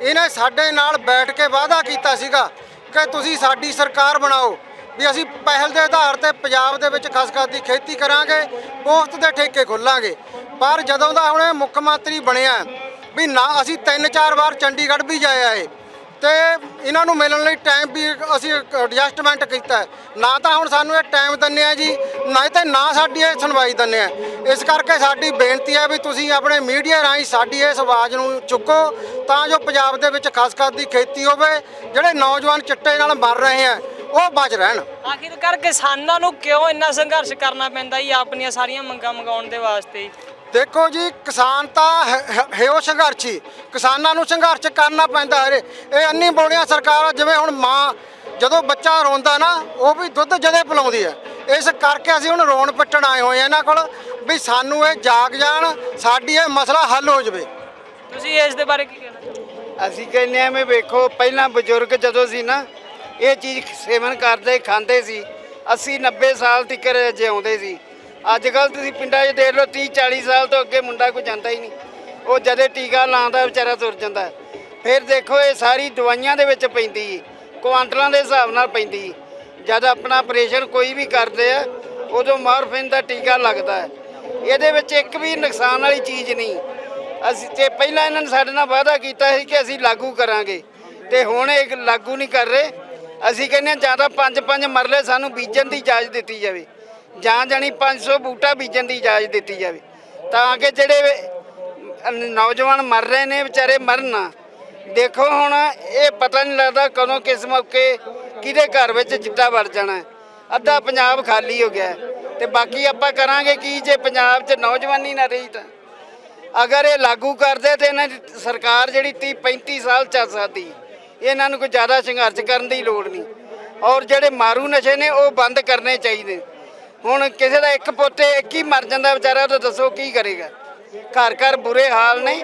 ਇਹਨੇ ਸਾਡੇ ਨਾਲ ਬੈਠ ਕੇ ਵਾਅਦਾ ਕੀਤਾ ਸੀਗਾ ਕਿ ਤੁਸੀਂ ਸਾਡੀ ਸਰਕਾਰ ਬਣਾਓ, ਵੀ ਅਸੀਂ ਪਹਿਲ ਦੇ ਆਧਾਰ ਤੇ ਪੰਜਾਬ ਦੇ ਵਿੱਚ ਖਸਖਸ ਦੀ ਖੇਤੀ ਕਰਾਂਗੇ, ਪੋਸਤ ਦੇ ਠੇਕੇ ਖੋਲਾਂਗੇ। ਪਰ ਜਦੋਂ ਦਾ ਹੁਣ ਇਹ ਮੁੱਖ ਮੰਤਰੀ ਬਣਿਆ, ਵੀ ਨਾ ਅਸੀਂ ਤਿੰਨ ਚਾਰ ਵਾਰ ਚੰਡੀਗੜ੍ਹ ਵੀ ਜਾਇਆ ਆਏ ਤੇ ਇਹਨਾਂ ਨੂੰ ਮਿਲਣ ਲਈ ਟਾਈਮ ਵੀ ਅਸੀਂ ਐਡਜਸਟਮੈਂਟ ਕੀਤਾ ਹੈ। ਨਾ ਤਾਂ ਹੁਣ ਸਾਨੂੰ ਇਹ ਟਾਈਮ ਦਿੰਦੇ ਆ ਜੀ, ਨਾ ਤੇ ਨਾ ਸਾਡੀ ਇਹ ਸੁਣਵਾਈ ਦਿੰਦੇ ਆ। ਇਸ ਕਰਕੇ ਸਾਡੀ ਬੇਨਤੀ ਹੈ ਵੀ ਤੁਸੀਂ ਆਪਣੇ ਮੀਡੀਆ ਰਾਹੀਂ ਸਾਡੀ ਇਸ ਆਵਾਜ਼ ਨੂੰ ਚੁੱਕੋ, ਤਾਂ ਜੋ ਪੰਜਾਬ ਦੇ ਵਿੱਚ ਖਸਖਸ ਦੀ ਖੇਤੀ ਹੋਵੇ, ਜਿਹੜੇ ਨੌਜਵਾਨ ਚਿੱਟੇ ਨਾਲ ਮਰ ਰਹੇ ਆ, ਉਹ ਬਚ ਰਹਿਣ। ਆਖਿਰਕਾਰ ਕਿਸਾਨਾਂ ਨੂੰ ਕਿਉਂ ਇੰਨਾ ਸੰਘਰਸ਼ ਕਰਨਾ ਪੈਂਦਾ ਜੀ ਆਪਣੀਆਂ ਸਾਰੀਆਂ ਮੰਗਾਂ ਮੰਗਾਉਣ ਦੇ ਵਾਸਤੇ? ਦੇਖੋ ਜੀ ਕਿਸਾਨ ਤਾਂ ਹੈ- ਹੈ ਹੈ ਉਹ ਸੰਘਰਸ਼ੀ ਕਿਸਾਨਾਂ ਨੂੰ ਸੰਘਰਸ਼ ਕਰਨਾ ਪੈਂਦਾ ਹੈ ਇਹ ਅੰਨੀ ਬੋਲੀਆਂ ਸਰਕਾਰ ਜਿਵੇਂ ਹੁਣ ਮਾਂ ਜਦੋਂ ਬੱਚਾ ਰੋਂਦਾ ਨਾ ਉਹ ਵੀ ਦੁੱਧ ਜਦੇ ਪਿਲਾਉਂਦੀ ਹੈ। ਇਸ ਕਰਕੇ ਅਸੀਂ ਹੁਣ ਰੋਣ ਪਿੱਟਣ ਆਏ ਹੋਏ ਆ ਇਹਨਾਂ ਕੋਲ ਵੀ ਸਾਨੂੰ ਇਹ ਜਾਗ ਜਾਣ ਸਾਡੀ ਇਹ ਮਸਲਾ ਹੱਲ ਹੋ ਜਾਵੇ। ਤੁਸੀਂ ਇਸ ਦੇ ਬਾਰੇ ਕੀ ਕਹਿਣਾ ਚਾਹੋਗੇ? ਅਸੀਂ ਕਹਿੰਦੇ ਆ ਵੀ ਵੇਖੋ ਪਹਿਲਾਂ ਬਜ਼ੁਰਗ ਜਦੋਂ ਸੀ ਨਾ ਇਹ ਚੀਜ਼ ਸੇਵਨ ਕਰਦੇ ਖਾਂਦੇ ਸੀ 80 90 ਸਾਲ ਤੱਕ ਜਿਉਂਦੇ ਸੀ। ਅੱਜ ਕੱਲ ਤੁਸੀਂ ਪਿੰਡਾਂ 'ਚ ਦੇਖ ਲਓ 30 40 ਸਾਲ ਤੋਂ ਅੱਗੇ ਮੁੰਡਾ ਕੋਈ ਜਾਂਦਾ ਹੀ ਨਹੀਂ। ਉਹ ਜਦੇ ਟੀਕਾ ਲਾਉਂਦਾ ਵਿਚਾਰਾ ਤੁਰ ਜਾਂਦਾ। ਫਿਰ ਦੇਖੋ ਇਹ ਸਾਰੀ ਦਵਾਈਆਂ ਦੇ ਵਿੱਚ ਪੈਂਦੀ ਜੀ ਕੁਆਂਟਲਾਂ ਦੇ ਹਿਸਾਬ ਨਾਲ ਪੈਂਦੀ ਜੀ ਜਦ ਆਪਣਾ ਆਪਰੇਸ਼ਨ ਕੋਈ ਵੀ ਕਰਦੇ ਆ, ਉਦੋਂ ਮਾਰਫਿਨ ਦਾ ਟੀਕਾ ਲੱਗਦਾ ਹੈ ਇਹਦੇ ਵਿੱਚ ਇੱਕ ਵੀ ਨੁਕਸਾਨ ਵਾਲੀ ਚੀਜ਼ ਨਹੀਂ। ਅਸੀਂ ਤੇ ਪਹਿਲਾਂ ਇਹਨਾਂ ਨੇ ਸਾਡੇ ਨਾਲ ਵਾਅਦਾ ਕੀਤਾ ਸੀ ਕਿ ਅਸੀਂ ਲਾਗੂ ਕਰਾਂਗੇ। ਤੇ ਹੁਣ ਇਹ ਲਾਗੂ ਨਹੀਂ ਕਰ ਰਹੇ। ਅਸੀਂ ਕਹਿੰਦੇ ਹਾਂ, ਜਾਂ ਪੰਜ ਪੰਜ ਮਰਲੇ ਸਾਨੂੰ ਬੀਜਣ ਦੀ ਇਜਾਜ਼ਤ ਦਿੱਤੀ ਜਾਵੇ। ਜਾਂ ਜਾਣੀ 500 ਬੂਟਾ ਬੀਜਣ ਦੀ ਇਜਾਜ਼ਤ ਦਿੱਤੀ ਜਾਵੇ, ਤਾਂ ਕਿ ਜਿਹੜੇ ਨੌਜਵਾਨ ਮਰ ਰਹੇ ਨੇ, ਵਿਚਾਰੇ ਮਰਨ। ਨਾ ਦੇਖੋ ਹੁਣ, ਇਹ ਪਤਾ ਨਹੀਂ ਲੱਗਦਾ ਕਦੋਂ, ਕਿਸ ਮੌਕੇ ਕਿਹਦੇ ਘਰ ਵਿੱਚ ਚਿੱਟਾ ਵੜ ਜਾਣਾ ਅੱਧਾ ਪੰਜਾਬ ਖਾਲੀ ਹੋ ਗਿਆ ਹੈ। ਤੇ ਬਾਕੀ ਆਪਾਂ ਕਰਾਂਗੇ ਕੀ ਜੇ ਪੰਜਾਬ 'ਚ ਨੌਜਵਾਨੀ ਨਾ ਰਹੀ ਤਾਂ। ਅਗਰ ਇਹ ਲਾਗੂ ਕਰਦੇ ਤੇ ਇਹਨਾਂ ਦੀ ਸਰਕਾਰ ਜਿਹੜੀ 30 35 ਸਾਲ ਚੱਲ ਸਕਦੀ, ਇਹਨਾਂ ਨੂੰ ਕੋਈ ਜ਼ਿਆਦਾ ਸੰਘਰਸ਼ ਕਰਨ ਦੀ ਲੋੜ ਨਹੀਂ। ਔਰ ਜਿਹੜੇ ਮਾਰੂ ਨਸ਼ੇ ਨੇ, ਉਹ ਬੰਦ ਕਰਨੇ ਚਾਹੀਦੇ। ਹੁਣ ਕਿਸੇ ਦਾ ਇੱਕ ਪੋਤੇ ਇੱਕ ਹੀ ਮਰ ਜਾਂਦਾ ਵਿਚਾਰਾ ਤਾਂ ਦੱਸੋ ਕੀ ਕਰੇਗਾ? ਘਰ ਘਰ ਬੁਰੇ ਹਾਲ ਨੇ,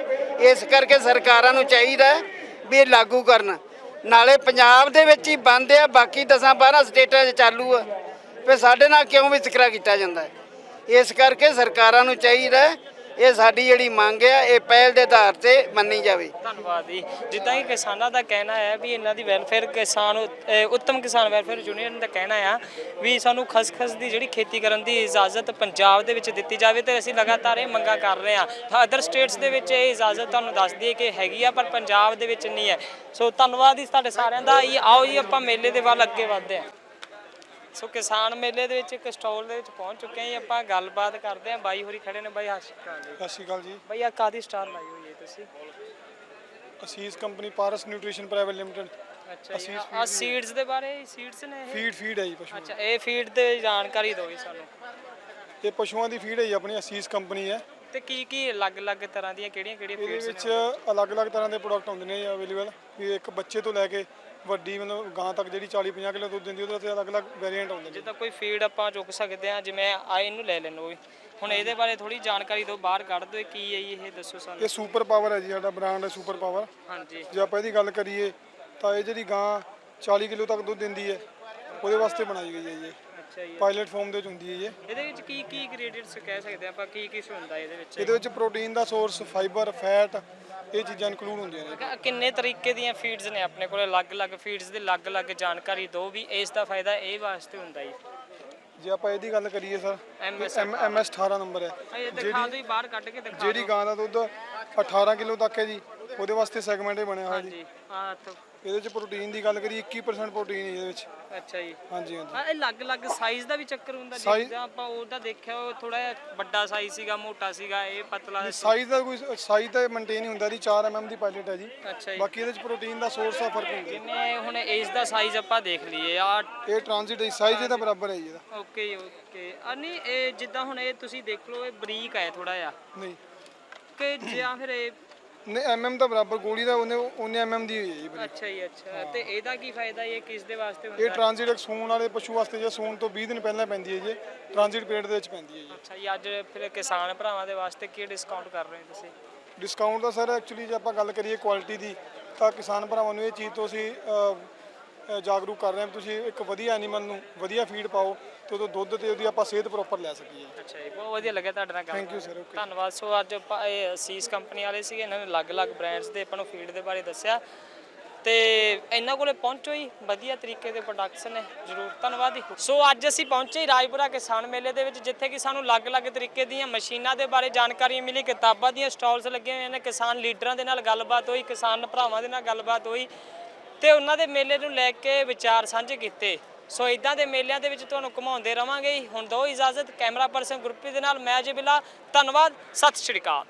ਇਸ ਕਰਕੇ ਸਰਕਾਰਾਂ ਨੂੰ ਚਾਹੀਦਾ ਵੀ ਇਹ ਲਾਗੂ ਕਰਨ। ਨਾਲੇ ਪੰਜਾਬ ਦੇ ਵਿੱਚ ਹੀ ਬੰਦ ਆ, ਬਾਕੀ 10 12 ਸਟੇਟਾਂ 'ਚ ਚਾਲੂ ਆ। ਫਿਰ ਸਾਡੇ ਨਾਲ ਕਿਉਂ ਵਿਤਕਰਾ ਕੀਤਾ ਜਾਂਦਾ ਇਸ ਕਰਕੇ ਸਰਕਾਰਾਂ ਨੂੰ ਚਾਹੀਦਾ ਇਹ ਸਾਡੀ ਜਿਹੜੀ ਮੰਗ ਹੈ ਇਹ ਪਹਿਲ ਦੇ ਆਧਾਰ ਤੇ ਮੰਨੀ ਜਾਵੇ। ਧੰਨਵਾਦ ਜੀ। ਜਿੱਦਾਂ ਕਿ ਕਿਸਾਨਾਂ ਦਾ ਕਹਿਣਾ ਹੈ ਵੀ ਇਹਨਾਂ ਦੀ ਵੈਲਫੇਅਰ ਕਿਸਾਨ ਉੱਤਮ ਕਿਸਾਨ ਵੈਲਫੇਅਰ ਯੂਨੀਅਨ ਦਾ ਕਹਿਣਾ ਆ ਵੀ ਸਾਨੂੰ ਖਸਖਸ ਦੀ ਜਿਹੜੀ ਖੇਤੀ ਕਰਨ ਦੀ ਇਜਾਜ਼ਤ ਪੰਜਾਬ ਦੇ ਵਿੱਚ ਦਿੱਤੀ ਜਾਵੇ ਤੇ ਅਸੀਂ ਲਗਾਤਾਰ ਇਹ ਮੰਗਾਂ ਕਰ ਰਹੇ ਹਾਂ ਅਦਰ ਸਟੇਟਸ ਦੇ ਵਿੱਚ ਇਹ ਇਜਾਜ਼ਤ ਤੁਹਾਨੂੰ ਦੱਸ ਦਈਏ ਕਿ ਹੈਗੀ ਆ, ਪਰ ਪੰਜਾਬ ਦੇ ਵਿੱਚ ਨਹੀਂ ਹੈ। ਸੋ ਧੰਨਵਾਦ ਜੀ ਤੁਹਾਡੇ ਸਾਰਿਆਂ ਦਾ। ਆਓ ਜੀ, ਆਪਾਂ ਮੇਲੇ ਦੇ ਵੱਲ ਅੱਗੇ ਵਧਦੇ ਹਾਂ ਸੋ ਕਿਸਾਨ ਮੇਲੇ ਦੇ ਵਿੱਚ ਇੱਕ ਸਟਾਲ ਦੇ ਵਿੱਚ ਪਹੁੰਚ ਚੁੱਕੇ ਹਾਂ ਜੀ। ਆਪਾਂ ਗੱਲਬਾਤ ਕਰਦੇ ਹਾਂ। ਬਾਈ ਹੋਰੀ ਖੜੇ ਨੇ। ਬਾਈ ਅਕਾਲ ਜੀ। ਸਤਿ ਸ਼੍ਰੀ ਅਕਾਲ ਜੀ। ਬਾਈ ਆ ਕਾਦੀ ਸਟਾਲ ਲਾਈ ਹੋਈ ਹੈ ਤੁਸੀਂ? Asees company Paras nutrition private limited. ਅੱਛਾ ਜੀ ਆ ਸੀਡਸ ਦੇ ਬਾਰੇ ਸੀਡਸ ਨੇ ਇਹ? ਫੀਡ ਫੀਡ ਹੈ ਜੀ ਪਸ਼ੂ ਅੱਛਾ ਇਹ ਫੀਡ ਤੇ ਜਾਣਕਾਰੀ ਦਿਓ ਜੀ ਸਾਨੂੰ। ਇਹ ਪਸ਼ੂਆਂ ਦੀ ਫੀਡ ਹੈ ਜੀ ਆਪਣੀ ਅਸੀਸ ਕੰਪਨੀ ਹੈ। ਤੇ ਕੀ ਕੀ ਅਲੱਗ-ਅਲੱਗ ਤਰ੍ਹਾਂ ਦੀਆਂ ਕਿਹੜੀਆਂ-ਕਿਹੜੀਆਂ ਇਹਦੇ ਫੀਡਸ ਵਿੱਚ ਅਲੱਗ-ਅਲੱਗ ਤਰ੍ਹਾਂ ਦੇ ਪ੍ਰੋਡਕਟ ਹੁੰਦੇ ਨੇ ਅਵੇਲੇਬਲ ਵੀ ਇੱਕ ਬੱਚੇ ਤੋਂ ਲੈ ਕੇ ਵੱਡੀ ਮਤਲਬ ਗਾਂ ਤੱਕ ਜਿਹੜੀ 40-50 ਕਿਲੋ ਦੁੱਧ ਦਿੰਦੀ ਉਹਦੇ ਤੇ ਅਲੱਗ-ਅਲੱਗ ਵੇਰੀਐਂਟ ਹੁੰਦੇ ਨੇ। ਜਿੱਦਾਂ ਕੋਈ ਫੀਡ ਆਪਾਂ ਚੁੱਕ ਸਕਦੇ ਆ ਜਿਵੇਂ ਆ ਇਹਨੂੰ ਲੈ ਲੈਣੋ ਹੁਣ ਇਹਦੇ ਬਾਰੇ ਥੋੜੀ ਜਾਣਕਾਰੀ ਦਿਓ ਬਾਹਰ ਕੱਢ ਦਿਓ ਇਹ ਕੀ ਹੈ ਜੀ ਇਹ ਦੱਸੋ ਸਾਨੂੰ। ਇਹ ਸੁਪਰ ਪਾਵਰ ਹੈ ਜੀ ਸਾਡਾ ਬ੍ਰਾਂਡ ਹੈ ਸੁਪਰ ਪਾਵਰ ਹਾਂਜੀ। ਜੇ ਆਪਾਂ ਇਹਦੀ ਗੱਲ ਕਰੀਏ ਤਾਂ ਇਹ ਜਿਹੜੀ ਗਾਂ 40 ਕਿਲੋ ਤੱਕ ਦੁੱਧ ਦਿੰਦੀ ਹੈ ਉਹਦੇ ਵਾਸਤੇ ਬਣਾਈ ਗਈ ਹੈ ਜੀ ਅੱਛਾ ਜੀ। ਪਾਇਲਟ ਫਾਰਮ ਦੇ ਵਿੱਚ ਹੁੰਦੀ ਹੈ ਇਹ। ਇਹਦੇ ਵਿੱਚ ਕੀ ਕੀ ਇੰਗਰੀਡੀਅੰਟਸ ਕਹਿ ਸਕਦੇ ਆ ਆਪਾਂ? ਕੀ ਕੀ ਹੁੰਦਾ ਇਹਦੇ ਵਿੱਚ? ਇਹਦੇ ਵਿੱਚ ਪ੍ਰੋਟੀਨ ਦਾ ਸੋਰਸ ਫਾਈਬਰ ਫੈਟ ਇਹ ਚੀਜ਼ਾਂ ਇਨਕਲੂਡ ਹੁੰਦੀਆਂ ਨੇ। ਕਿ- ਕਿੰਨੇ ਤਰੀਕੇ ਦੀਆਂ ਫੀਡਸ ਨੇ ਆਪਣੇ ਕੋਲ? ਅਲੱਗ-ਅਲੱਗ ਫੀਡਸ ਦੀ ਅਲੱਗ-ਅਲੱਗ ਜਾਣਕਾਰੀ ਦਿਓ ਵੀ ਇਸ ਦਾ ਫਾਇਦਾ ਇਹ ਵਾਸਤੇ ਹੁੰਦਾ ਜੀ। ਜੇ ਆਪਾਂ ਇਹਦੀ ਗੱਲ ਕਰੀਏ sir MS M S 18 number ਹੈ। ਇਹ ਦਿਖਾ ਦਿਓ ਜੀ ਬਾਹਰ ਕੱਢ ਕੇ ਦਿਖਾ ਜਿਹੜੀ ਗਾਂ ਦਾ ਦੁੱਧ 18 ਕਿਲੋ ਤੱਕ ਹੈ ਜੀ ਉਹਦੇ ਵਾਸਤੇ ਸੈਗਮੈਂਟ ਹੀ ਬਣਿਆ ਹੋਇਆ ਜੀ। ਜੀ ਹਾਂ ਤਾਂ ਇਹਦੇ ਵਿੱਚ ਪ੍ਰੋਟੀਨ ਦੀ ਗੱਲ ਕਰੀਏ 21% ਪ੍ਰੋਟੀਨ ਹੈ ਇਹਦੇ ਵਿੱਚ। ਅੱਛਾ ਜੀ। ਹਾਂਜੀ ਹਾਂਜੀ। ਹਾਂ ਇਹ ਅਲੱਗ-ਅਲੱਗ ਸਾਈਜ਼ ਦਾ ਵੀ ਚੱਕਰ ਹੁੰਦਾ Size- ਜਿੱਦਾਂ ਆਪਾਂ ਉਹਦਾ ਦੇਖਿਆ ਉਹ ਥੋੜਾ ਜਿਹਾ ਵੱਡਾ ਸਾਈਜ਼ ਸੀਗਾ ਮੋਟਾ ਸੀਗਾ ਇਹ ਪਤਲਾ ਸੀ। ਸਾਈਜ਼ ਦਾ ਕੋਈ ਸਾਈਜ਼ ਤਾਂ ਮੇਨਟੇਨ ਹੀ ਹੁੰਦਾ ਜੀ 4 ਐਮਐਮ ਦੀ ਪਾਇਲਟ ਹੈ ਜੀ। ਅੱਛਾ ਜੀ। ਬਾਕੀ ਇਹਦੇ ਵਿੱਚ ਪ੍ਰੋਟੀਨ ਦਾ ਸੋਰਸ ਦਾ ਫ਼ਰਕ ਹੁੰਦਾ ਜੀ। ਹੁਣ ਇਸ ਦਾ ਸਾਈਜ਼ ਆਪਾਂ ਦੇਖ ਲਈਏ ਆ ਇਹ ਟ੍ਰਾਂਜ਼ਿਟ ਹੈ ਸਾਈਜ਼ ਇਹਦਾ ਬਰਾਬਰ ਹੈ ਜੀ ਇਹਦਾ। ਓਕੇ ਓਕੇ ਆ ਨਹੀਂ ਇਹ ਜਿੱਦਾਂ ਹੁਣ ਇਹ ਤੁਸੀਂ ਦੇਖ ਲਓ ਇਹ ਬਰੀਕ ਹੈ ਥੋੜਾ ਜਿਹਾ। ਨਹੀਂ। ਕਿ ਜਾਂ ਫਿਰ ਇਹ ਨੇ ਐਮਐਮ ਦਾ ਬਰਾਬਰ ਗੋਲੀ ਦਾ ਉਹਨੇ ਉਹਨੇ ਐਮਐਮ ਦੀ ਹੋਈ ਹੈ ਜੀ ਅੱਛਾ ਜੀ ਅੱਛਾ। ਤੇ ਇਹਦਾ ਕੀ ਫਾਇਦਾ ਇਹ ਕਿਸ ਦੇ ਵਾਸਤੇ ਹੁੰਦਾ? ਇਹ ਟ੍ਰਾਂਜ਼ਿਟ ਇੱਕ ਸੂਣ ਵਾਲੇ ਪਸ਼ੂ ਵਾਸਤੇ ਜੇ ਸੂਣ ਤੋਂ 20 ਦਿਨ ਪਹਿਲਾਂ ਪੈਂਦੀ ਹੈ ਜੀ ਟ੍ਰਾਂਜ਼ਿਟ ਪੀਰੀਅਡ ਦੇ ਵਿੱਚ ਪੈਂਦੀ ਹੈ ਜੀ। ਅੱਛਾ ਜੀ ਅੱਜ ਫਿਰ ਕਿਸਾਨ ਭਰਾਵਾਂ ਦੇ ਵਾਸਤੇ ਕੀ ਡਿਸਕਾਊਂਟ ਕਰ ਰਹੇ ਹੋ ਤੁਸੀਂ? ਡਿਸਕਾਊਂਟ ਦਾ ਸਰ ਐਕਚੁਅਲੀ ਜੇ ਆਪਾਂ ਗੱਲ ਕਰੀਏ ਕੁਆਲਿਟੀ ਦੀ ਤਾਂ ਕਿਸਾਨ ਭਰਾਵਾਂ ਨੂੰ ਇਹ ਚੀਜ਼ ਤੋਂ ਅਸੀਂ ਅ, ਅ, ਜਾਗਰੂਕ ਕਰ ਰਹੇ ਹਾਂ ਵੀ ਤੁਸੀਂ ਇੱਕ ਵਧੀਆ ਐਨੀਮਲ ਨੂੰ ਵਧੀਆ ਫੀਡ ਪਾਓ ਤੇ ਉਹਦਾ ਦੁੱਧ ਤੇ ਉਹਦੀ ਆਪਾਂ ਸਿਹਤ ਪ੍ਰੋਪਰ ਲੈ ਸਕੀਏ। ਅੱਛਾ ਜੀ ਬਹੁਤ ਵਧੀਆ ਲੱਗਿਆ ਤੁਹਾਡੇ ਨਾਲ ਗੱਲ Thank you sir, okay. ਧੰਨਵਾਦ। ਸੋ ਅੱਜ ਆਪਾਂ ਇਹ ਸੀਸ ਕੰਪਨੀ ਵਾਲੇ ਸੀਗੇ ਇਹਨਾਂ ਨੇ ਅਲੱਗ-ਅਲੱਗ ਬ੍ਰਾਂਡਸ ਦੇ ਆਪਾਂ ਨੂੰ ਫੀਡ ਦੇ ਬਾਰੇ ਦੱਸਿਆ। ਤੇ ਇਹਨਾਂ ਕੋਲੇ ਪਹੁੰਚੋ ਹੀ ਵਧੀਆ ਤਰੀਕੇ ਦੇ ਪ੍ਰੋਡਕਟਸ ਨੇ ਜਰੂਰ। ਧੰਨਵਾਦ ਜੀ। ਸੋ ਅੱਜ ਅਸੀਂ ਪਹੁੰਚੇ ਹੀ ਰਾਜਪੁਰਾ ਕਿਸਾਨ ਮੇਲੇ ਦੇ ਵਿੱਚ ਜਿੱਥੇ ਕਿ ਸਾਨੂੰ ਅਲੱਗ-ਅਲੱਗ ਤਰੀਕੇ ਦੀਆਂ ਮਸ਼ੀਨਾਂ ਦੇ ਬਾਰੇ ਜਾਣਕਾਰੀ ਮਿਲੀ ਕਿਤਾਬਾਂ ਦੀਆਂ ਸਟਾਲਸ ਲੱਗੀਆਂ ਹੋਈਆਂ ਨੇ ਕਿਸਾਨ ਲੀਡਰਾਂ ਦੇ ਨਾਲ ਗੱਲਬਾਤ ਹੋਈ ਕਿਸਾਨ ਭਰਾਵਾਂ ਦੇ ਨਾਲ ਗੱਲਬਾਤ ਹੋਈ। ਤੇ ਉਹਨਾਂ ਦੇ ਮੇਲੇ ਨੂੰ ਲੈ ਕੇ ਵਿਚਾਰ ਸਾਂਝੇ ਕੀਤੇ। ਸੋ ਇਦਾਂ ਦੇ ਮੇਲਿਆਂ ਦੇ ਵਿੱਚ ਤੁਹਾਨੂੰ ਘੁਮਾਉਂਦੇ ਰਵਾਂਗੇ ਹੁਣ ਦੋ ਇਜਾਜ਼ਤ, ਕੈਮਰਾ ਪਰਸਨ ਗੁਰਪ੍ਰੀਤ ਦੇ ਨਾਲ, ਮੈਂ ਅਜੇ ਬਿਲਾ। ਧੰਨਵਾਦ, ਸਤਿ ਸ਼੍ਰੀ ਅਕਾਲ।